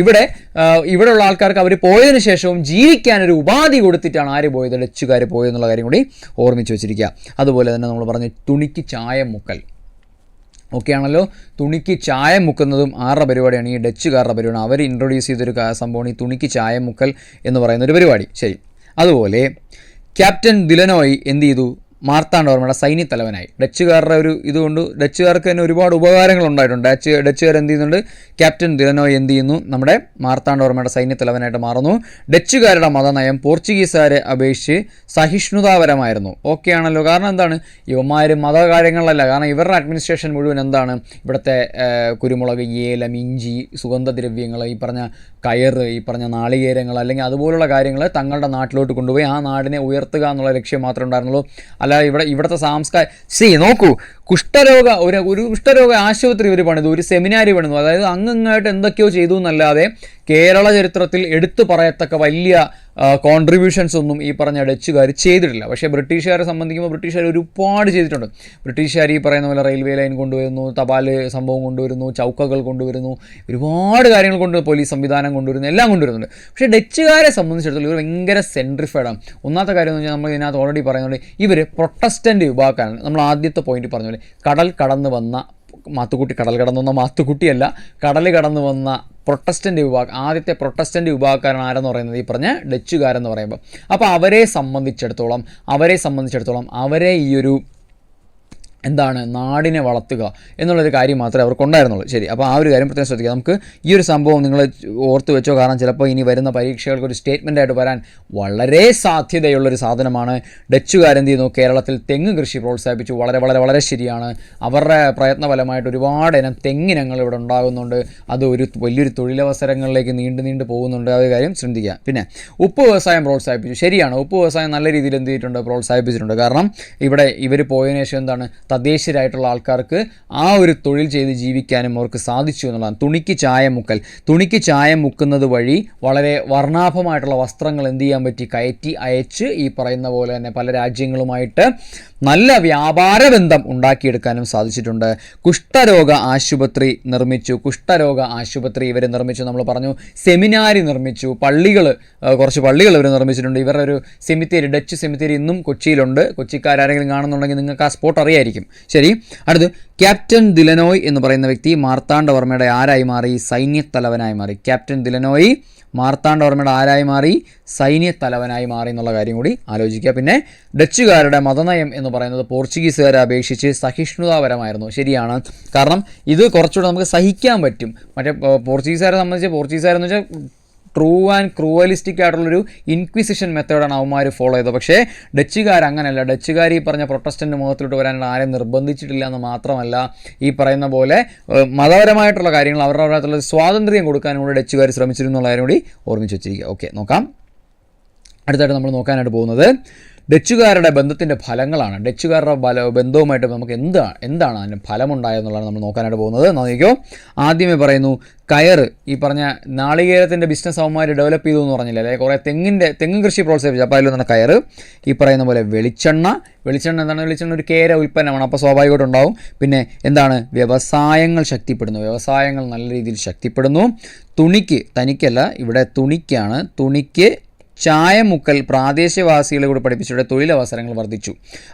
ഇവിടെ ഇവിടെ ഇവിടെയുള്ള ആൾക്കാർക്ക് അവർ പോയതിന് ശേഷവും ജീവിക്കാനൊരു ഉപാധി കൊടുത്തിട്ടാണ് ആര് പോയത്? ഡച്ചുകാർ പോയതെന്നുള്ള കാര്യം കൂടി ഓർമ്മിച്ച് വെച്ചിരിക്കുക. അതുപോലെ തന്നെ നമ്മൾ പറഞ്ഞു തുണിക്ക് ചായ മുക്കൽ. ഓക്കെ ആണല്ലോ? തുണിക്ക് ചായ മുക്കുന്നതും ആരുടെ പരിപാടിയാണ്? ഈ ഡച്ചുകാരുടെ പരിപാടിയാണ്. അവർ ഇൻട്രൊഡ്യൂസ് ചെയ്തൊരു സംഭവമാണ് ഈ തുണിക്ക് ചായ മുക്കൽ എന്ന് പറയുന്ന ഒരു പരിപാടി. ശരി. അതുപോലെ ക്യാപ്റ്റൻ ദിലനോയ് എന്ത് ചെയ്തു? മാർത്താണ്ഡവർമ്മയുടെ സൈന്യത്തലവനായി. ഡച്ചുകാരുടെ ഒരു ഇതുകൊണ്ട് ഡച്ചുകാർക്ക് തന്നെ ഒരുപാട് ഉപകാരങ്ങൾ ഉണ്ടായിട്ടുണ്ട്. ഡച്ച് ഡച്ചുകാർ എന്ത് ചെയ്യുന്നുണ്ട്? ക്യാപ്റ്റൻ ദിലനോയ് എന്ത് ചെയ്യുന്നു? നമ്മുടെ മാർത്താണ്ഡവർമ്മയുടെ സൈന്യത്തലവനായിട്ട് മാറുന്നു. ഡച്ചുകാരുടെ മതനയം പോർച്ചുഗീസുകാരെ അപേക്ഷിച്ച് സഹിഷ്ണുതാപരമായിരുന്നു. ഓക്കെ ആണല്ലോ. കാരണം എന്താണ്? ഇവന്മാർ മതകാര്യങ്ങളിലല്ല. കാരണം ഇവരുടെ അഡ്മിനിസ്ട്രേഷൻ മുഴുവൻ എന്താണ്? ഇവിടുത്തെ കുരുമുളക് ഏലം ഇഞ്ചി സുഗന്ധദ്രവ്യങ്ങൾ ഈ പറഞ്ഞ കയറ് ഈ പറഞ്ഞ നാളികേരങ്ങൾ അല്ലെങ്കിൽ അതുപോലുള്ള കാര്യങ്ങൾ തങ്ങളുടെ നാട്ടിലോട്ട് കൊണ്ടുപോയി ആ നാടിനെ ഉയർത്തുക എന്നുള്ള ലക്ഷ്യം മാത്രമേ ഉണ്ടായിരുന്നുള്ളൂ. അല്ലാതെ ഇവിടെ ഇവിടുത്തെ സാംസ്കാര സി നോക്കൂ കുഷ്ഠരോഗ ഒരു ഒരു കുഷ്ഠരോഗ ആശുപത്രി ഇവർ പണിതു ഒരു സെമിനാരി പണിതു. അതായത് അങ്ങങ്ങായിട്ട് എന്തൊക്കെയോ ചെയ്തു എന്നല്ലാതെ കേരള ചരിത്രത്തിൽ എടുത്തു പറയത്തക്ക വലിയ കോൺട്രിബ്യൂഷൻസ് ഒന്നും ഈ പറഞ്ഞ ഡച്ചുകാർ ചെയ്തിട്ടില്ല. പക്ഷേ ബ്രിട്ടീഷുകാരെ സംബന്ധിക്കുമ്പോൾ ബ്രിട്ടീഷുകാർ ഒരുപാട് ചെയ്തിട്ടുണ്ട്. ബ്രിട്ടീഷുകാർ ഈ പറയുന്ന പോലെ റെയിൽവേ ലൈൻ കൊണ്ടുവരുന്നു തപാൽ സംഭവം കൊണ്ടുവരുന്നു ചൗക്കകൾ കൊണ്ടുവരുന്നു ഒരുപാട് കാര്യങ്ങൾ കൊണ്ട് പോലീസ് സംവിധാനം കൊണ്ടുവരുന്നു എല്ലാം കൊണ്ടുവരുന്നുണ്ട്. പക്ഷേ ഡച്ചുകാരെ സംബന്ധിച്ചിടത്തോളം ഇവർ ഭയങ്കര സെൻട്രിഫൈഡാണ് ഒന്നാമത്തെ കാര്യം എന്ന് വെച്ചാൽ നമ്മൾ ഇതിനകത്ത് ഓൾറെഡി പറയുന്നുണ്ട് ഇവർ പ്രൊട്ടസ്റ്റന്റ് വിഭാഗക്കാരാണ്. നമ്മൾ ആദ്യത്തെ പോയിന്റ് പറഞ്ഞു കടൽ കടന്നു വന്ന മാത്തുക്കുട്ടി കടൽ കടന്നു വന്ന മാത്തുക്കുട്ടിയല്ല കടൽ കടന്നു വന്ന പ്രൊട്ടസ്റ്റന്റ് വിഭാഗം ആദ്യത്തെ പ്രൊട്ടസ്റ്റന്റ് വിഭാഗക്കാരൻ ആരെന്ന് പറയുന്നത് ഈ പറഞ്ഞ ഡച്ചുകാരെന്ന് പറയുമ്പോൾ അപ്പോൾ അവരെ സംബന്ധിച്ചിടത്തോളം അവരെ സംബന്ധിച്ചിടത്തോളം അവരെ ഈ ഒരു എന്താണ് നാടിനെ വളർത്തുക എന്നുള്ളൊരു കാര്യം മാത്രമേ അവർക്കുണ്ടായിരുന്നുള്ളൂ. ശരി അപ്പോൾ ആ ഒരു കാര്യം പ്രത്യേകം ശ്രദ്ധിക്കുക. നമുക്ക് ഈ ഒരു സംഭവം നിങ്ങൾ ഓർത്ത് വെച്ചോ കാരണം ചിലപ്പോൾ ഇനി വരുന്ന പരീക്ഷകൾക്ക് ഒരു സ്റ്റേറ്റ്മെന്റ് ആയിട്ട് വരാൻ വളരെ സാധ്യതയുള്ളൊരു സാധനമാണ്. ഡച്ചുകാരെന്ത് ചെയ്യുന്നു? കേരളത്തിൽ തെങ്ങ് കൃഷി പ്രോത്സാഹിപ്പിച്ചു. വളരെ വളരെ വളരെ ശരിയാണ്. അവരുടെ പ്രയത്നഫലമായിട്ട് ഒരുപാട് ഇനം തെങ്ങിനങ്ങൾ ഇവിടെ ഉണ്ടാകുന്നുണ്ട്. അത് ഒരു വലിയൊരു തൊഴിലവസരങ്ങളിലേക്ക് നീണ്ടു നീണ്ടു പോകുന്നുണ്ട്. ആ ഒരു കാര്യം ശ്രദ്ധിക്കുക. പിന്നെ ഉപ്പ് വ്യവസായം പ്രോത്സാഹിപ്പിച്ചു. ശരിയാണ്. ഉപ്പ് വ്യവസായം നല്ല രീതിയിൽ എന്ത് ചെയ്തിട്ടുണ്ട്? പ്രോത്സാഹിപ്പിച്ചിട്ടുണ്ട്. കാരണം ഇവിടെ ഇവർ പോയതിനു ശേഷം എന്താണ്? തദ്ദേശീയരായിട്ടുള്ള ആൾക്കാർക്ക് ആ ഒരു തൊഴിൽ ചെയ്ത് ജീവിക്കാനും അവർക്ക് സാധിച്ചു എന്നുള്ളതാണ്. തുണിക്ക് ചായ മുക്കൽ. തുണിക്ക് ചായ മുക്കുന്നത് വഴി വളരെ വർണാഭമായിട്ടുള്ള വസ്ത്രങ്ങൾ എന്ത് ചെയ്യാൻ പറ്റി? കയറ്റി അയച്ച് ഈ പറയുന്ന പോലെ തന്നെ പല രാജ്യങ്ങളുമായിട്ട് നല്ല വ്യാപാര ബന്ധം ഉണ്ടാക്കിയെടുക്കാനും സാധിച്ചിട്ടുണ്ട്. കുഷ്ഠരോഗ ആശുപത്രി നിർമ്മിച്ചു. കുഷ്ഠരോഗ ആശുപത്രി ഇവർ നിർമ്മിച്ചു നമ്മൾ പറഞ്ഞു. സെമിനാരി നിർമ്മിച്ചു. പള്ളികൾ കുറച്ച് പള്ളികൾ ഇവർ നിർമ്മിച്ചിട്ടുണ്ട്. ഇവരുടെ ഒരു സെമിത്തേരി ഡച്ച് സെമിത്തേരി ഇന്നും കൊച്ചിയിലുണ്ട്. കൊച്ചിക്കാരെങ്കിലും കാണുന്നുണ്ടെങ്കിൽ നിങ്ങൾക്ക് ആ സ്പോട്ട് അറിയായിരിക്കും. ശരി. അടുത്ത് ക്യാപ്റ്റൻ ദിലനോയ് എന്ന് പറയുന്ന വ്യക്തി മാർത്താണ്ഡവർമ്മയുടെ ആരായി മാറി? സൈന്യത്തലവനായി മാറി. ക്യാപ്റ്റൻ ദിലനോയ് മാർത്താണ്ഡവർമ്മയുടെ ആരായി മാറി? സൈന്യ തലവനായി മാറി എന്നുള്ള കാര്യം കൂടി ആലോചിക്കുക. പിന്നെ ഡച്ചുകാരുടെ മതനയം എന്ന് പറയുന്നത് പോർച്ചുഗീസുകാരെ അപേക്ഷിച്ച് സഹിഷ്ണുതാപരമായിരുന്നു. ശരിയാണ്. കാരണം ഇത് കുറച്ചുകൂടെ നമുക്ക് സഹിക്കാൻ പറ്റും. മറ്റേ പോർച്ചുഗീസുകാരെ സംബന്ധിച്ച് പോർച്ചുഗീസുകാരെന്ന് വെച്ചാൽ ട്രൂ ആൻഡ് ക്രൂവലിസ്റ്റിക് ആയിട്ടുള്ളൊരു ഇൻക്വിസിഷൻ മെത്തേഡാണ് അവന്മാർ ഫോളോ ചെയ്തത്. പക്ഷേ ഡച്ചുകാർ അങ്ങനെയല്ല. ഡച്ചുകാർ ഈ പറഞ്ഞ പ്രൊട്ടസ്റ്റന്റ് മുഖത്തിലോട്ട് വരാനുള്ള ആരെയും നിർബന്ധിച്ചിട്ടില്ല എന്ന് മാത്രമല്ല ഈ പറയുന്ന പോലെ മതപരമായിട്ടുള്ള കാര്യങ്ങൾ അവരുടെ അവരുടെ സ്വാതന്ത്ര്യം കൊടുക്കാനും കൂടി ഡച്ചുകാർ ശ്രമിച്ചിരുന്നുള്ള എന്നുള്ള കാര്യം കൂടി ഓർമ്മിച്ച് വെച്ചിരിക്കുക. ഓക്കെ നോക്കാം. അടുത്തായിട്ട് നമ്മൾ നോക്കാനായിട്ട് പോകുന്നത് ഡച്ചുകാരുടെ ബന്ധത്തിന്റെ ഫലങ്ങളാണ്. ഡച്ചുകാരുടെ ബല ബന്ധവുമായിട്ട് നമുക്ക് എന്താ എന്താണ് അതിന് ഫലമുണ്ടായെന്നുള്ളതാണ് നമ്മൾ നോക്കാനായിട്ട് പോകുന്നത്. നോക്കിക്കോ. ആദ്യമേ പറയുന്നു കയർ ഈ പറഞ്ഞ നാളികേരത്തിന്റെ ബിസിനസ് അവന്മാർ ഡെവലപ്പ് ചെയ്തു എന്ന് പറഞ്ഞില്ല? അല്ലെങ്കിൽ കുറേ തെങ്ങിന്റെ തെങ്ങ് കൃഷി പ്രോത്സാഹിപ്പിച്ചു. അപ്പോൾ അതിലൊന്നാണ് കയർ ഈ പറയുന്ന പോലെ വെളിച്ചെണ്ണ. വെളിച്ചെണ്ണ എന്താണ്? വെളിച്ചെണ്ണ ഒരു കേര ഉൽപ്പന്നമാണ്. അപ്പോൾ സ്വാഭാവികമായിട്ട് ഉണ്ടാവും പിന്നെ എന്താണ്? വ്യവസായങ്ങൾ ശക്തിപ്പെടുന്നു. വ്യവസായങ്ങൾ നല്ല രീതിയിൽ ശക്തിപ്പെടുന്നു. തുണിക്ക് തനിക്കല്ല ഇവിടെ തുണിക്കാണ്. തുണിക്ക് ചായമുക്കൽ പ്രാദേശികവാസികളെ കൂടി പഠിപ്പിച്ചിവിടെ തൊഴിലവസരങ്ങൾ വർദ്ധിച്ചു.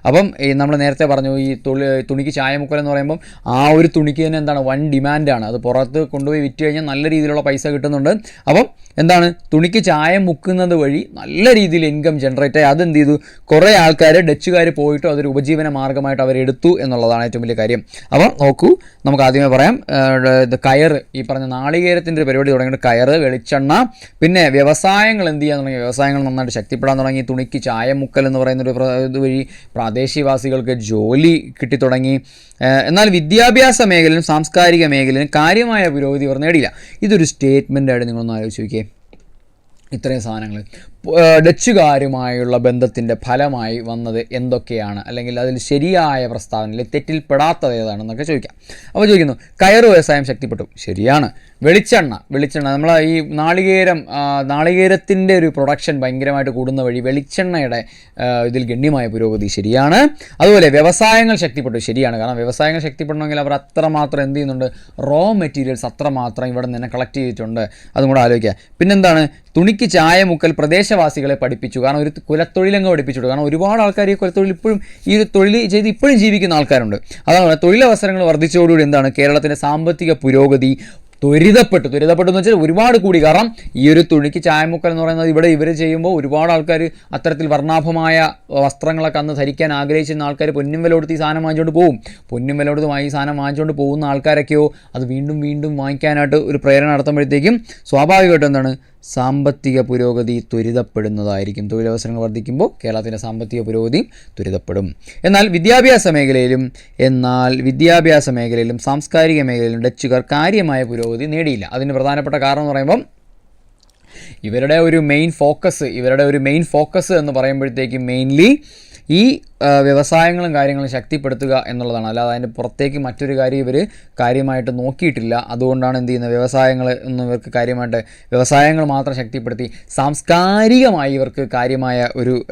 അപ്പം നമ്മൾ നേരത്തെ പറഞ്ഞു ഈ തൊഴിൽ തുണിക്ക് ചായമുക്കൽ എന്ന് പറയുമ്പം ആ ഒരു തുണിക്ക് തന്നെ എന്താണ് വൻ ഡിമാൻഡാണ്. അത് പുറത്ത് കൊണ്ടുപോയി വിറ്റ് കഴിഞ്ഞാൽ നല്ല രീതിയിലുള്ള പൈസ കിട്ടുന്നുണ്ട്. അപ്പം എന്താണ് തുണിക്ക് ചായ മുക്കുന്നത് വഴി നല്ല രീതിയിൽ ഇൻകം ജനറേറ്റ് ആയി. അതെന്ത് ചെയ്തു? കുറേ ആൾക്കാർ ഡച്ചുകാർ പോയിട്ട് അതൊരു ഉപജീവന മാർഗമായിട്ട് അവരെടുത്തു എന്നുള്ളതാണ് ഏറ്റവും വലിയ കാര്യം. അപ്പം നോക്കൂ നമുക്ക് ആദ്യമേ പറയാം കയർ ഈ പറഞ്ഞ നാളികേരത്തിന്റെ പരിപാടി തുടങ്ങിയിട്ട് കയർ വെളിച്ചെണ്ണ പിന്നെ വ്യവസായങ്ങൾ എന്ത് ചെയ്യാൻ തുടങ്ങി വ്യവസായങ്ങൾ നന്നായിട്ട് ശക്തിപ്പെടാൻ തുടങ്ങി. തുണിക്ക് ചായമുക്കൽ എന്ന് പറയുന്ന ഒരു പ്ര- ഇത് വഴി പ്രാദേശികവാസികൾക്ക് ജോലി കിട്ടിത്തുടങ്ങി. എന്നാൽ വിദ്യാഭ്യാസ മേഖലയിലും സാംസ്കാരിക മേഖലയിലും കാര്യമായ പുരോഗതി ഇവർ നേടിയില്ല. ഇതൊരു സ്റ്റേറ്റ്മെന്റ് ആയിട്ട് നിങ്ങളൊന്ന് ആലോചിച്ച് നോക്കിയേ. ഇത്രയും സാധനങ്ങൾ. ഡച്ചുകാരുമായുള്ള ബന്ധത്തിന്റെ ഫലമായി വന്നത് എന്തൊക്കെയാണ്? അല്ലെങ്കിൽ അതിൽ ശരിയായ പ്രസ്താവന അല്ലെങ്കിൽ തെറ്റിൽപ്പെടാത്തത് ഏതാണെന്നൊക്കെ ചോദിക്കാം. അപ്പോൾ ചോദിക്കുന്നു കയറ് വ്യവസായം ശക്തിപ്പെട്ടു. ശരിയാണ്. വെളിച്ചെണ്ണ വെളിച്ചെണ്ണ. നമ്മൾ ഈ നാളികേരം നാളികേരത്തിന്റെ ഒരു പ്രൊഡക്ഷൻ ഭയങ്കരമായിട്ട് കൂടുന്ന വഴി വെളിച്ചെണ്ണയുടെ ഇതിൽ ഗണ്യമായ പുരോഗതി ശരിയാണ്. അതുപോലെ വ്യവസായങ്ങൾ ശക്തിപ്പെട്ടു. ശരിയാണ്. കാരണം വ്യവസായങ്ങൾ ശക്തിപ്പെടണമെങ്കിൽ അവർ അത്രമാത്രം എന്ത് ചെയ്യുന്നുണ്ട്? റോ മെറ്റീരിയൽസ് അത്രമാത്രം ഇവിടെ നിന്ന് കളക്ട് ചെയ്തിട്ടുണ്ട്. അതും കൂടെ ആലോചിക്കുക. പിന്നെന്താണ്? തുണിക്ക് ചായ മുക്കൽ പ്രദേശവാസികളെ പഠിപ്പിച്ചു. കാരണം ഒരു കുലത്തൊഴിലങ്ങ് പഠിപ്പിച്ചു കാരണം ഒരുപാട് ആൾക്കാർ ഈ കുലത്തൊഴിൽ ഇപ്പോഴും ഈ ഒരു തൊഴിൽ ചെയ്ത് ഇപ്പോഴും ജീവിക്കുന്ന ആൾക്കാരുണ്ട്. അതാണ് തൊഴിലവസരങ്ങൾ വർദ്ധിച്ചതോടുകൂടി എന്താണ് കേരളത്തിന്റെ സാമ്പത്തിക പുരോഗതി ത്വരിതപ്പെട്ടു. ത്വരിതപ്പെട്ടു എന്ന് വെച്ചാൽ ഒരുപാട് കൂടി. കാരണം ഈ ഒരു തുണിക്ക് ചായമുക്കൽ എന്ന് പറയുന്നത് ഇവിടെ ഇവർ ചെയ്യുമ്പോൾ ഒരുപാട് ആൾക്കാർ അത്തരത്തിൽ വർണാഭമായ വസ്ത്രങ്ങളൊക്കെ അന്ന് ധരിക്കാൻ ആഗ്രഹിച്ചിരുന്ന ആൾക്കാർ പൊന്നും വില കൊടുത്ത് ഈ സാധനം വാങ്ങിച്ചുകൊണ്ട് പോകും പൊന്നും വില കൊടുത്ത് വാങ്ങി സാധനം വാങ്ങിച്ചുകൊണ്ട് പോകുന്ന ആൾക്കാരൊക്കെയോ അത് വീണ്ടും വീണ്ടും വാങ്ങിക്കാനായിട്ട് ഒരു പ്രേരണ നടത്തുമ്പോഴത്തേക്കും സ്വാഭാവികമായിട്ടും എന്താണ് സാമ്പത്തിക പുരോഗതി ത്വരിതപ്പെടുന്നതായിരിക്കും. തൊഴിലവസരങ്ങൾ വർദ്ധിക്കുമ്പോൾ കേരളത്തിന്റെ സാമ്പത്തിക പുരോഗതി ത്വരിതപ്പെടും. എന്നാൽ വിദ്യാഭ്യാസ മേഖലയിലും എന്നാൽ വിദ്യാഭ്യാസ മേഖലയിലും സാംസ്കാരിക മേഖലയിലും ഡച്ചുകാർ കാര്യമായ പുരോഗതി നേടിയില്ല. അതിന് പ്രധാനപ്പെട്ട കാരണം എന്ന് പറയുമ്പം ഇവരുടെ ഒരു മെയിൻ ഫോക്കസ് ഇവരുടെ ഒരു മെയിൻ ഫോക്കസ് എന്ന് പറയുമ്പോഴത്തേക്കും മെയിൻലി ഈ വ്യവസായങ്ങളും കാര്യങ്ങളും ശക്തിപ്പെടുത്തുക എന്നുള്ളതാണ്. അല്ലാതെ അതിന്റെ പുറത്തേക്ക് മറ്റൊരു കാര്യം ഇവർ കാര്യമായിട്ട് നോക്കിയിട്ടില്ല. അതുകൊണ്ടാണ് എന്ത് ചെയ്യുന്നത്? വ്യവസായങ്ങൾ ഒന്നും ഇവർക്ക് കാര്യമായിട്ട് വ്യവസായങ്ങൾ മാത്രം ശക്തിപ്പെടുത്തി സാംസ്കാരികമായി ഇവർക്ക് കാര്യമായ ഒരു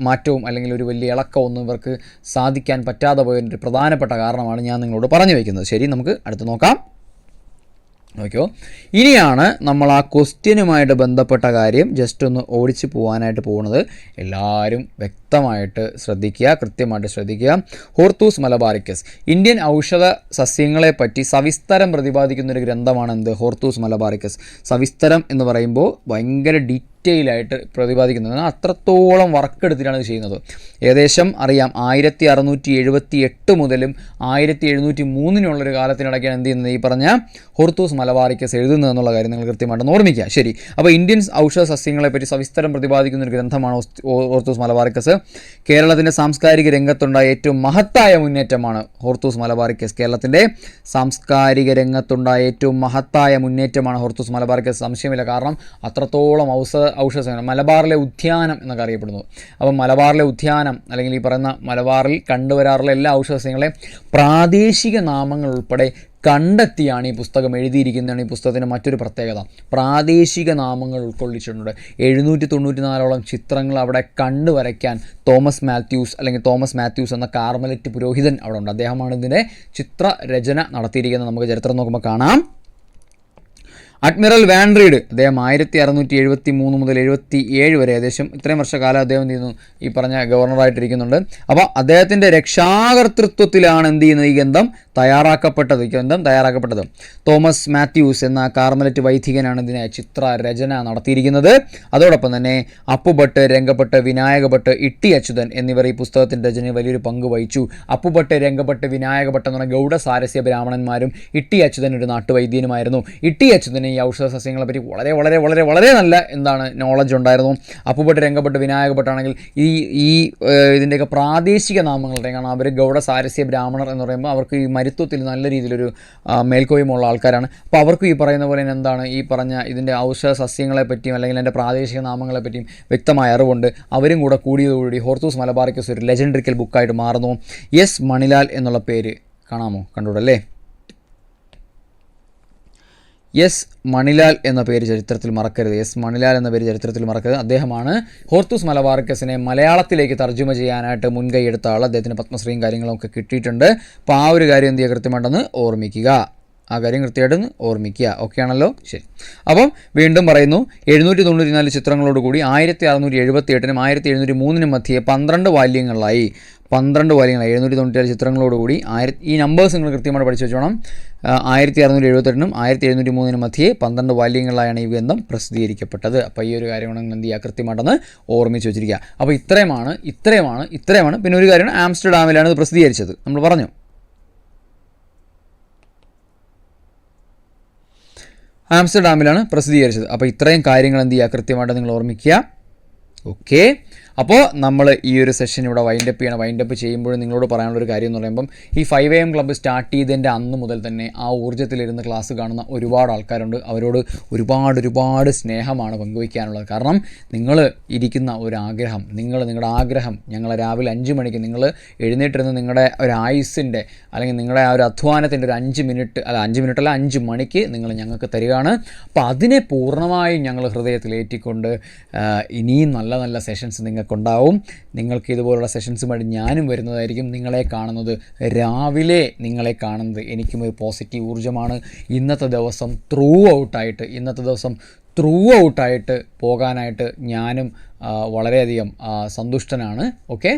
മാറ്റവും അല്ലെങ്കിൽ ഒരു വലിയ ഇളക്കവും ഒന്നും ഇവർക്ക് സാധിക്കാൻ പറ്റാതെ പോയതിന്റെ പ്രധാനപ്പെട്ട കാരണമാണ് ഞാൻ നിങ്ങളോട് പറഞ്ഞു വയ്ക്കുന്നത് ശരി നമുക്ക് അടുത്ത് നോക്കാം. നോക്കിയോ? ഇനിയാണ് നമ്മൾ ആ ക്വസ്റ്റ്യനുമായിട്ട് ബന്ധപ്പെട്ട കാര്യം ജസ്റ്റ് ഒന്ന് ഓടിച്ച് പോകാനായിട്ട് പോകുന്നത്. എല്ലാവരും വ്യക്തമായിട്ട് ശ്രദ്ധിക്കുക കൃത്യമായിട്ട് ശ്രദ്ധിക്കുക. Hortus Malabaricus. ഇന്ത്യൻ ഔഷധ സസ്യങ്ങളെപ്പറ്റി സവിസ്തരം പ്രതിപാദിക്കുന്ന ഒരു ഗ്രന്ഥമാണ് എന്ത്? Hortus Malabaricus. സവിസ്തരം എന്ന് പറയുമ്പോൾ ഭയങ്കര ഡീറ്റെയിൽ ഡീറ്റെയിൽ ആയിട്ട് പ്രതിപാദിക്കുന്നത് അത്രത്തോളം വർക്ക് എടുത്തിട്ടാണ് ഇത് ചെയ്യുന്നത്. ഏകദേശം അറിയാം ആയിരത്തി അറുന്നൂറ്റി എഴുപത്തി എട്ട് മുതലും ആയിരത്തി എഴുന്നൂറ്റി മൂന്നിനുള്ളൊരു കാലത്തിനിടയ്ക്കാണ് എന്ത് ചെയ്യുന്നത് ഈ പറഞ്ഞ ഹൊർത്തൂസ് മലബാറിക്കസ് എഴുതുന്നത് എന്നുള്ള കാര്യം നിങ്ങൾ കൃത്യമായിട്ടൊന്ന് ഓർമ്മിക്കുക. ശരി. അപ്പോൾ ഇന്ത്യൻ ഔഷധ സസ്യങ്ങളെപ്പറ്റി സവിസ്തരം പ്രതിപാദിക്കുന്ന ഒരു ഗ്രന്ഥമാണ് ഹോർത്തൂസ് മലബാറിക്കസ് കേരളത്തിന്റെ സാംസ്കാരിക രംഗത്തുണ്ടായ ഏറ്റവും മഹത്തായ മുന്നേറ്റമാണ് ഹോർത്തൂസ് മലബാറിക്കസ് കേരളത്തിന്റെ സാംസ്കാരിക രംഗത്തുണ്ടായ ഏറ്റവും മഹത്തായ മുന്നേറ്റമാണ് ഹോർത്തൂസ് മലബാറിക്കസ് സംശയമില്ല. കാരണം അത്രത്തോളം ഔഷധ ഔഷധ സേവനം മലബാറിലെ ഉദ്യാനം എന്നൊക്കെ അറിയപ്പെടുന്നു. അപ്പം മലബാറിലെ ഉദ്യാനം അല്ലെങ്കിൽ ഈ പറയുന്ന മലബാറിൽ കണ്ടുവരാറുള്ള എല്ലാ ഔഷധ സസ്യങ്ങളെ പ്രാദേശിക നാമങ്ങൾ ഉൾപ്പെടെ കണ്ടെത്തിയാണ് ഈ പുസ്തകം എഴുതിയിരിക്കുന്നതാണ് ഈ പുസ്തകത്തിന്റെ മറ്റൊരു പ്രത്യേകത. പ്രാദേശിക നാമങ്ങൾ ഉൾക്കൊള്ളിച്ചിട്ടുണ്ട്. എഴുന്നൂറ്റി തൊണ്ണൂറ്റി നാലോളം ചിത്രങ്ങൾ അവിടെ കണ്ടു വരയ്ക്കാൻ തോമസ് മാത്യൂസ് അല്ലെങ്കിൽ തോമസ് മാത്യൂസ് എന്ന കാർമലറ്റ് പുരോഹിതൻ അവിടെ ഉണ്ട്. അദ്ദേഹമാണ് ഇതിന്റെ ചിത്രരചന നടത്തിയിരിക്കുന്നത്. നമുക്ക് ചരിത്രം നോക്കുമ്പോൾ കാണാം. അഡ്മിറൽ വാൻഡ്രീഡ് അദ്ദേഹം ആയിരത്തി അറുന്നൂറ്റി എഴുപത്തി മൂന്ന് മുതൽ എഴുപത്തി ഏഴ് വരെ ഏകദേശം ഇത്രയും വർഷക്കാലം അദ്ദേഹം എന്ത് ചെയ്യുന്നു? ഈ പറഞ്ഞ ഗവർണറായിട്ടിരിക്കുന്നുണ്ട്. അപ്പോൾ അദ്ദേഹത്തിന്റെ രക്ഷാകർത്തൃത്വത്തിലാണ് എന്ത് ചെയ്യുന്നത് ഈ ഗ്രന്ഥം? തയ്യാറാക്കപ്പെട്ടത് ഗ്രന്ഥം തയ്യാറാക്കപ്പെട്ടത്. തോമസ് മാത്യൂസ് എന്ന കാർമലറ്റ് വൈദികനാണ് ഇതിനെ ചിത്ര ചിത്രരചന നടത്തിയിരിക്കുന്നത്. അതോടൊപ്പം തന്നെ അപ്പുഭട്ട് രംഗപ്പെട്ട് വിനായകഭട്ട് ഇട്ടി അച്യുതൻ എന്നിവർ ഈ പുസ്തകത്തിന്റെ രചനയിൽ വലിയൊരു പങ്ക് വഹിച്ചു. അപ്പുഭട്ട് രംഗപ്പെട്ട് വിനായകഭട്ട് എന്ന് പറഞ്ഞ സാരസ്യ ബ്രാഹ്മണന്മാരും ഇട്ടി അച്യുതൻ ഒരു നാട്ടുവൈദ്യനുമായിരുന്നു. ഇട്ടി അച്യുതന് ഈ ഔഷധ സസ്യങ്ങളെ പറ്റി വളരെ വളരെ വളരെ വളരെ നല്ല എന്താണ് നോളജ് ഉണ്ടായിരുന്നു. അപ്പുഭട്ട് രംഗപ്പെട്ട് വിനായകഭട്ടാണെങ്കിൽ ഈ ഈ ഇതിന്റെയൊക്കെ പ്രാദേശിക നാമങ്ങളുടെ കാരണം അവർ ഗൗഡ സാരസ്യ ബ്രാഹ്മണർ എന്ന് പറയുമ്പോൾ അവർക്ക് ഈ മരുത്വത്തിൽ നല്ല രീതിയിലൊരു മേൽക്കോയുമുള്ള ആൾക്കാരാണ്. അപ്പോൾ അവർക്കും ഈ പറയുന്ന പോലെ തന്നെ എന്താണ് ഈ പറഞ്ഞ ഇതിന്റെ ഔഷധ സസ്യങ്ങളെ പറ്റിയും അല്ലെങ്കിൽ അതിന്റെ പ്രാദേശിക നാമങ്ങളെ പറ്റിയും വ്യക്തമായ അറിവുണ്ട്. അവരും കൂടെ കൂടിയതോടുകൂടി ഹോർത്തൂസ് മലബാറിക്കസ് ഒരു ലെജൻഡറിക്കൽ ബുക്കായിട്ട് മാറുന്നു. എസ് മണിലാൽ എന്നുള്ള പേര് കാണാമോ? കണ്ടുകൂടല്ലേ എസ് മണിലാൽ എന്ന പേര് ചരിത്രത്തിൽ മറക്കരുത്. എസ് മണിലാൽ എന്ന പേര് ചരിത്രത്തിൽ മറക്കരുത്. അദ്ദേഹമാണ് ഹോർത്തൂസ് മലബാർക്കസിനെ മലയാളത്തിലേക്ക് തർജമ ചെയ്യാനായിട്ട് മുൻകൈ എടുത്ത ആൾ അദ്ദേഹത്തിന് പത്മശ്രീയും കാര്യങ്ങളും ഒക്കെ കിട്ടിയിട്ടുണ്ട്. അപ്പോൾ ആ ഒരു കാര്യം എന്ത് ചെയ്യുക? കൃത്യമായിട്ടൊന്ന് ഓർമ്മിക്കുക. ആ കാര്യം കൃത്യമായിട്ടൊന്ന് ഓർമ്മിക്കുക. ഓക്കെ ആണല്ലോ? ശരി. അപ്പം വീണ്ടും പറയുന്നു എഴുന്നൂറ്റി തൊണ്ണൂറ്റി നാല് ചിത്രങ്ങളോട് കൂടി ആയിരത്തി അറുന്നൂറ്റി എഴുപത്തി എട്ടിനും ആയിരത്തി എഴുന്നൂറ്റി മൂന്നിനും മധ്യേ പന്ത്രണ്ട് വാല്യങ്ങളിലായി. പന്ത്രണ്ട് വാല്യങ്ങൾ എഴുന്നൂറ്റി തൊണ്ണൂറ്റി ചിത്രങ്ങളോടുകൂടി ആയിരത്തി ഈ നമ്പേഴ്സ് നിങ്ങൾ കൃത്യമായിട്ട് പഠിച്ചു വെച്ചോണം. ആയിരത്തി അറുന്നൂറ്റി എഴുപത്തെട്ടിനും ആയിരത്തി എഴുന്നൂറ്റി മൂന്നിനും മധ്യേ പന്ത്രണ്ട് വാല്യങ്ങളിലായാണ് ഈ ഗ്രന്ഥം പ്രസിദ്ധീകരിക്കപ്പെട്ടത്. അപ്പോൾ ഈ ഒരു കാര്യമാണ് നിങ്ങൾ എന്ത് ചെയ്യുക കൃത്യമായിട്ടൊന്ന് ഓർമ്മിച്ച് വെച്ചിരിക്കുക. അപ്പോൾ ഇത്രയുമാണ് ഇത്രയുമാണ് ഇത്രയുമാണ്. പിന്നെ ഒരു കാര്യമാണ് ആംസ്റ്റർഡാമിലാണ് ഇത് പ്രസിദ്ധീകരിച്ചത്. നമ്മൾ പറഞ്ഞു. ആംസ്റ്റർഡാമിലാണ് പ്രസിദ്ധീകരിച്ചത്. അപ്പോൾ ഇത്രയും കാര്യങ്ങൾ എന്ത് ചെയ്യുക? കൃത്യമായിട്ട് നിങ്ങൾ ഓർമ്മിക്കുക. ഓക്കെ. അപ്പോൾ നമ്മൾ ഈ ഒരു സെഷൻ ഇവിടെ വൈൻഡപ്പ് ചെയ്യണം. വൈൻഡപ്പ് ചെയ്യുമ്പോഴും നിങ്ങളോട് പറയാനുള്ള ഒരു കാര്യം എന്ന് പറയുമ്പം ഈ ഫൈവ് എം ക്ലബ്ബ് സ്റ്റാർട്ട് ചെയ്തതിന്റെ അന്ന് മുതൽ തന്നെ ആ ഊർജത്തിലിരുന്ന് ക്ലാസ് കാണുന്ന ഒരുപാട് ആൾക്കാരുണ്ട്. അവരോട് ഒരുപാട് ഒരുപാട് സ്നേഹമാണ് പങ്കുവയ്ക്കാനുള്ളത്. കാരണം നിങ്ങൾ ഇരിക്കുന്ന ഒരു ആഗ്രഹം നിങ്ങൾ നിങ്ങളുടെ ആഗ്രഹം ഞങ്ങൾ രാവിലെ അഞ്ച് മണിക്ക് നിങ്ങൾ എഴുന്നേറ്റിരുന്ന് നിങ്ങളുടെ ഒരു ആയുസിന്റെ അല്ലെങ്കിൽ നിങ്ങളുടെ ആ ഒരു അധ്വാനത്തിന്റെ ഒരു അഞ്ച് മിനിറ്റ് അല്ല അഞ്ച് മിനിറ്റ് അല്ല അഞ്ച് മണിക്ക് നിങ്ങൾ ഞങ്ങൾക്ക് തരികയാണ്. അപ്പോൾ അതിനെ പൂർണമായും ഞങ്ങൾ ഹൃദയത്തിലേറ്റിക്കൊണ്ട് ഇനിയും നല്ല നല്ല സെഷൻസ് നിങ്ങൾക്കുണ്ടാവും. നിങ്ങൾക്ക് ഇതുപോലുള്ള സെഷൻസുമായിട്ട് ഞാനും വരുന്നതായിരിക്കും നിങ്ങളെ കാണുന്നത്. രാവിലെ നിങ്ങളെ കാണുന്നത് എനിക്കും ഒരു പോസിറ്റീവ് ഊർജമാണ്. ഇന്നത്തെ ദിവസം ത്രൂ ഔട്ടായിട്ട് ഇന്നത്തെ ദിവസം ത്രൂ ഔട്ടായിട്ട് പോകാനായിട്ട് ഞാനും വളരെയധികം സന്തുഷ്ടനാണ്. ഓക്കെ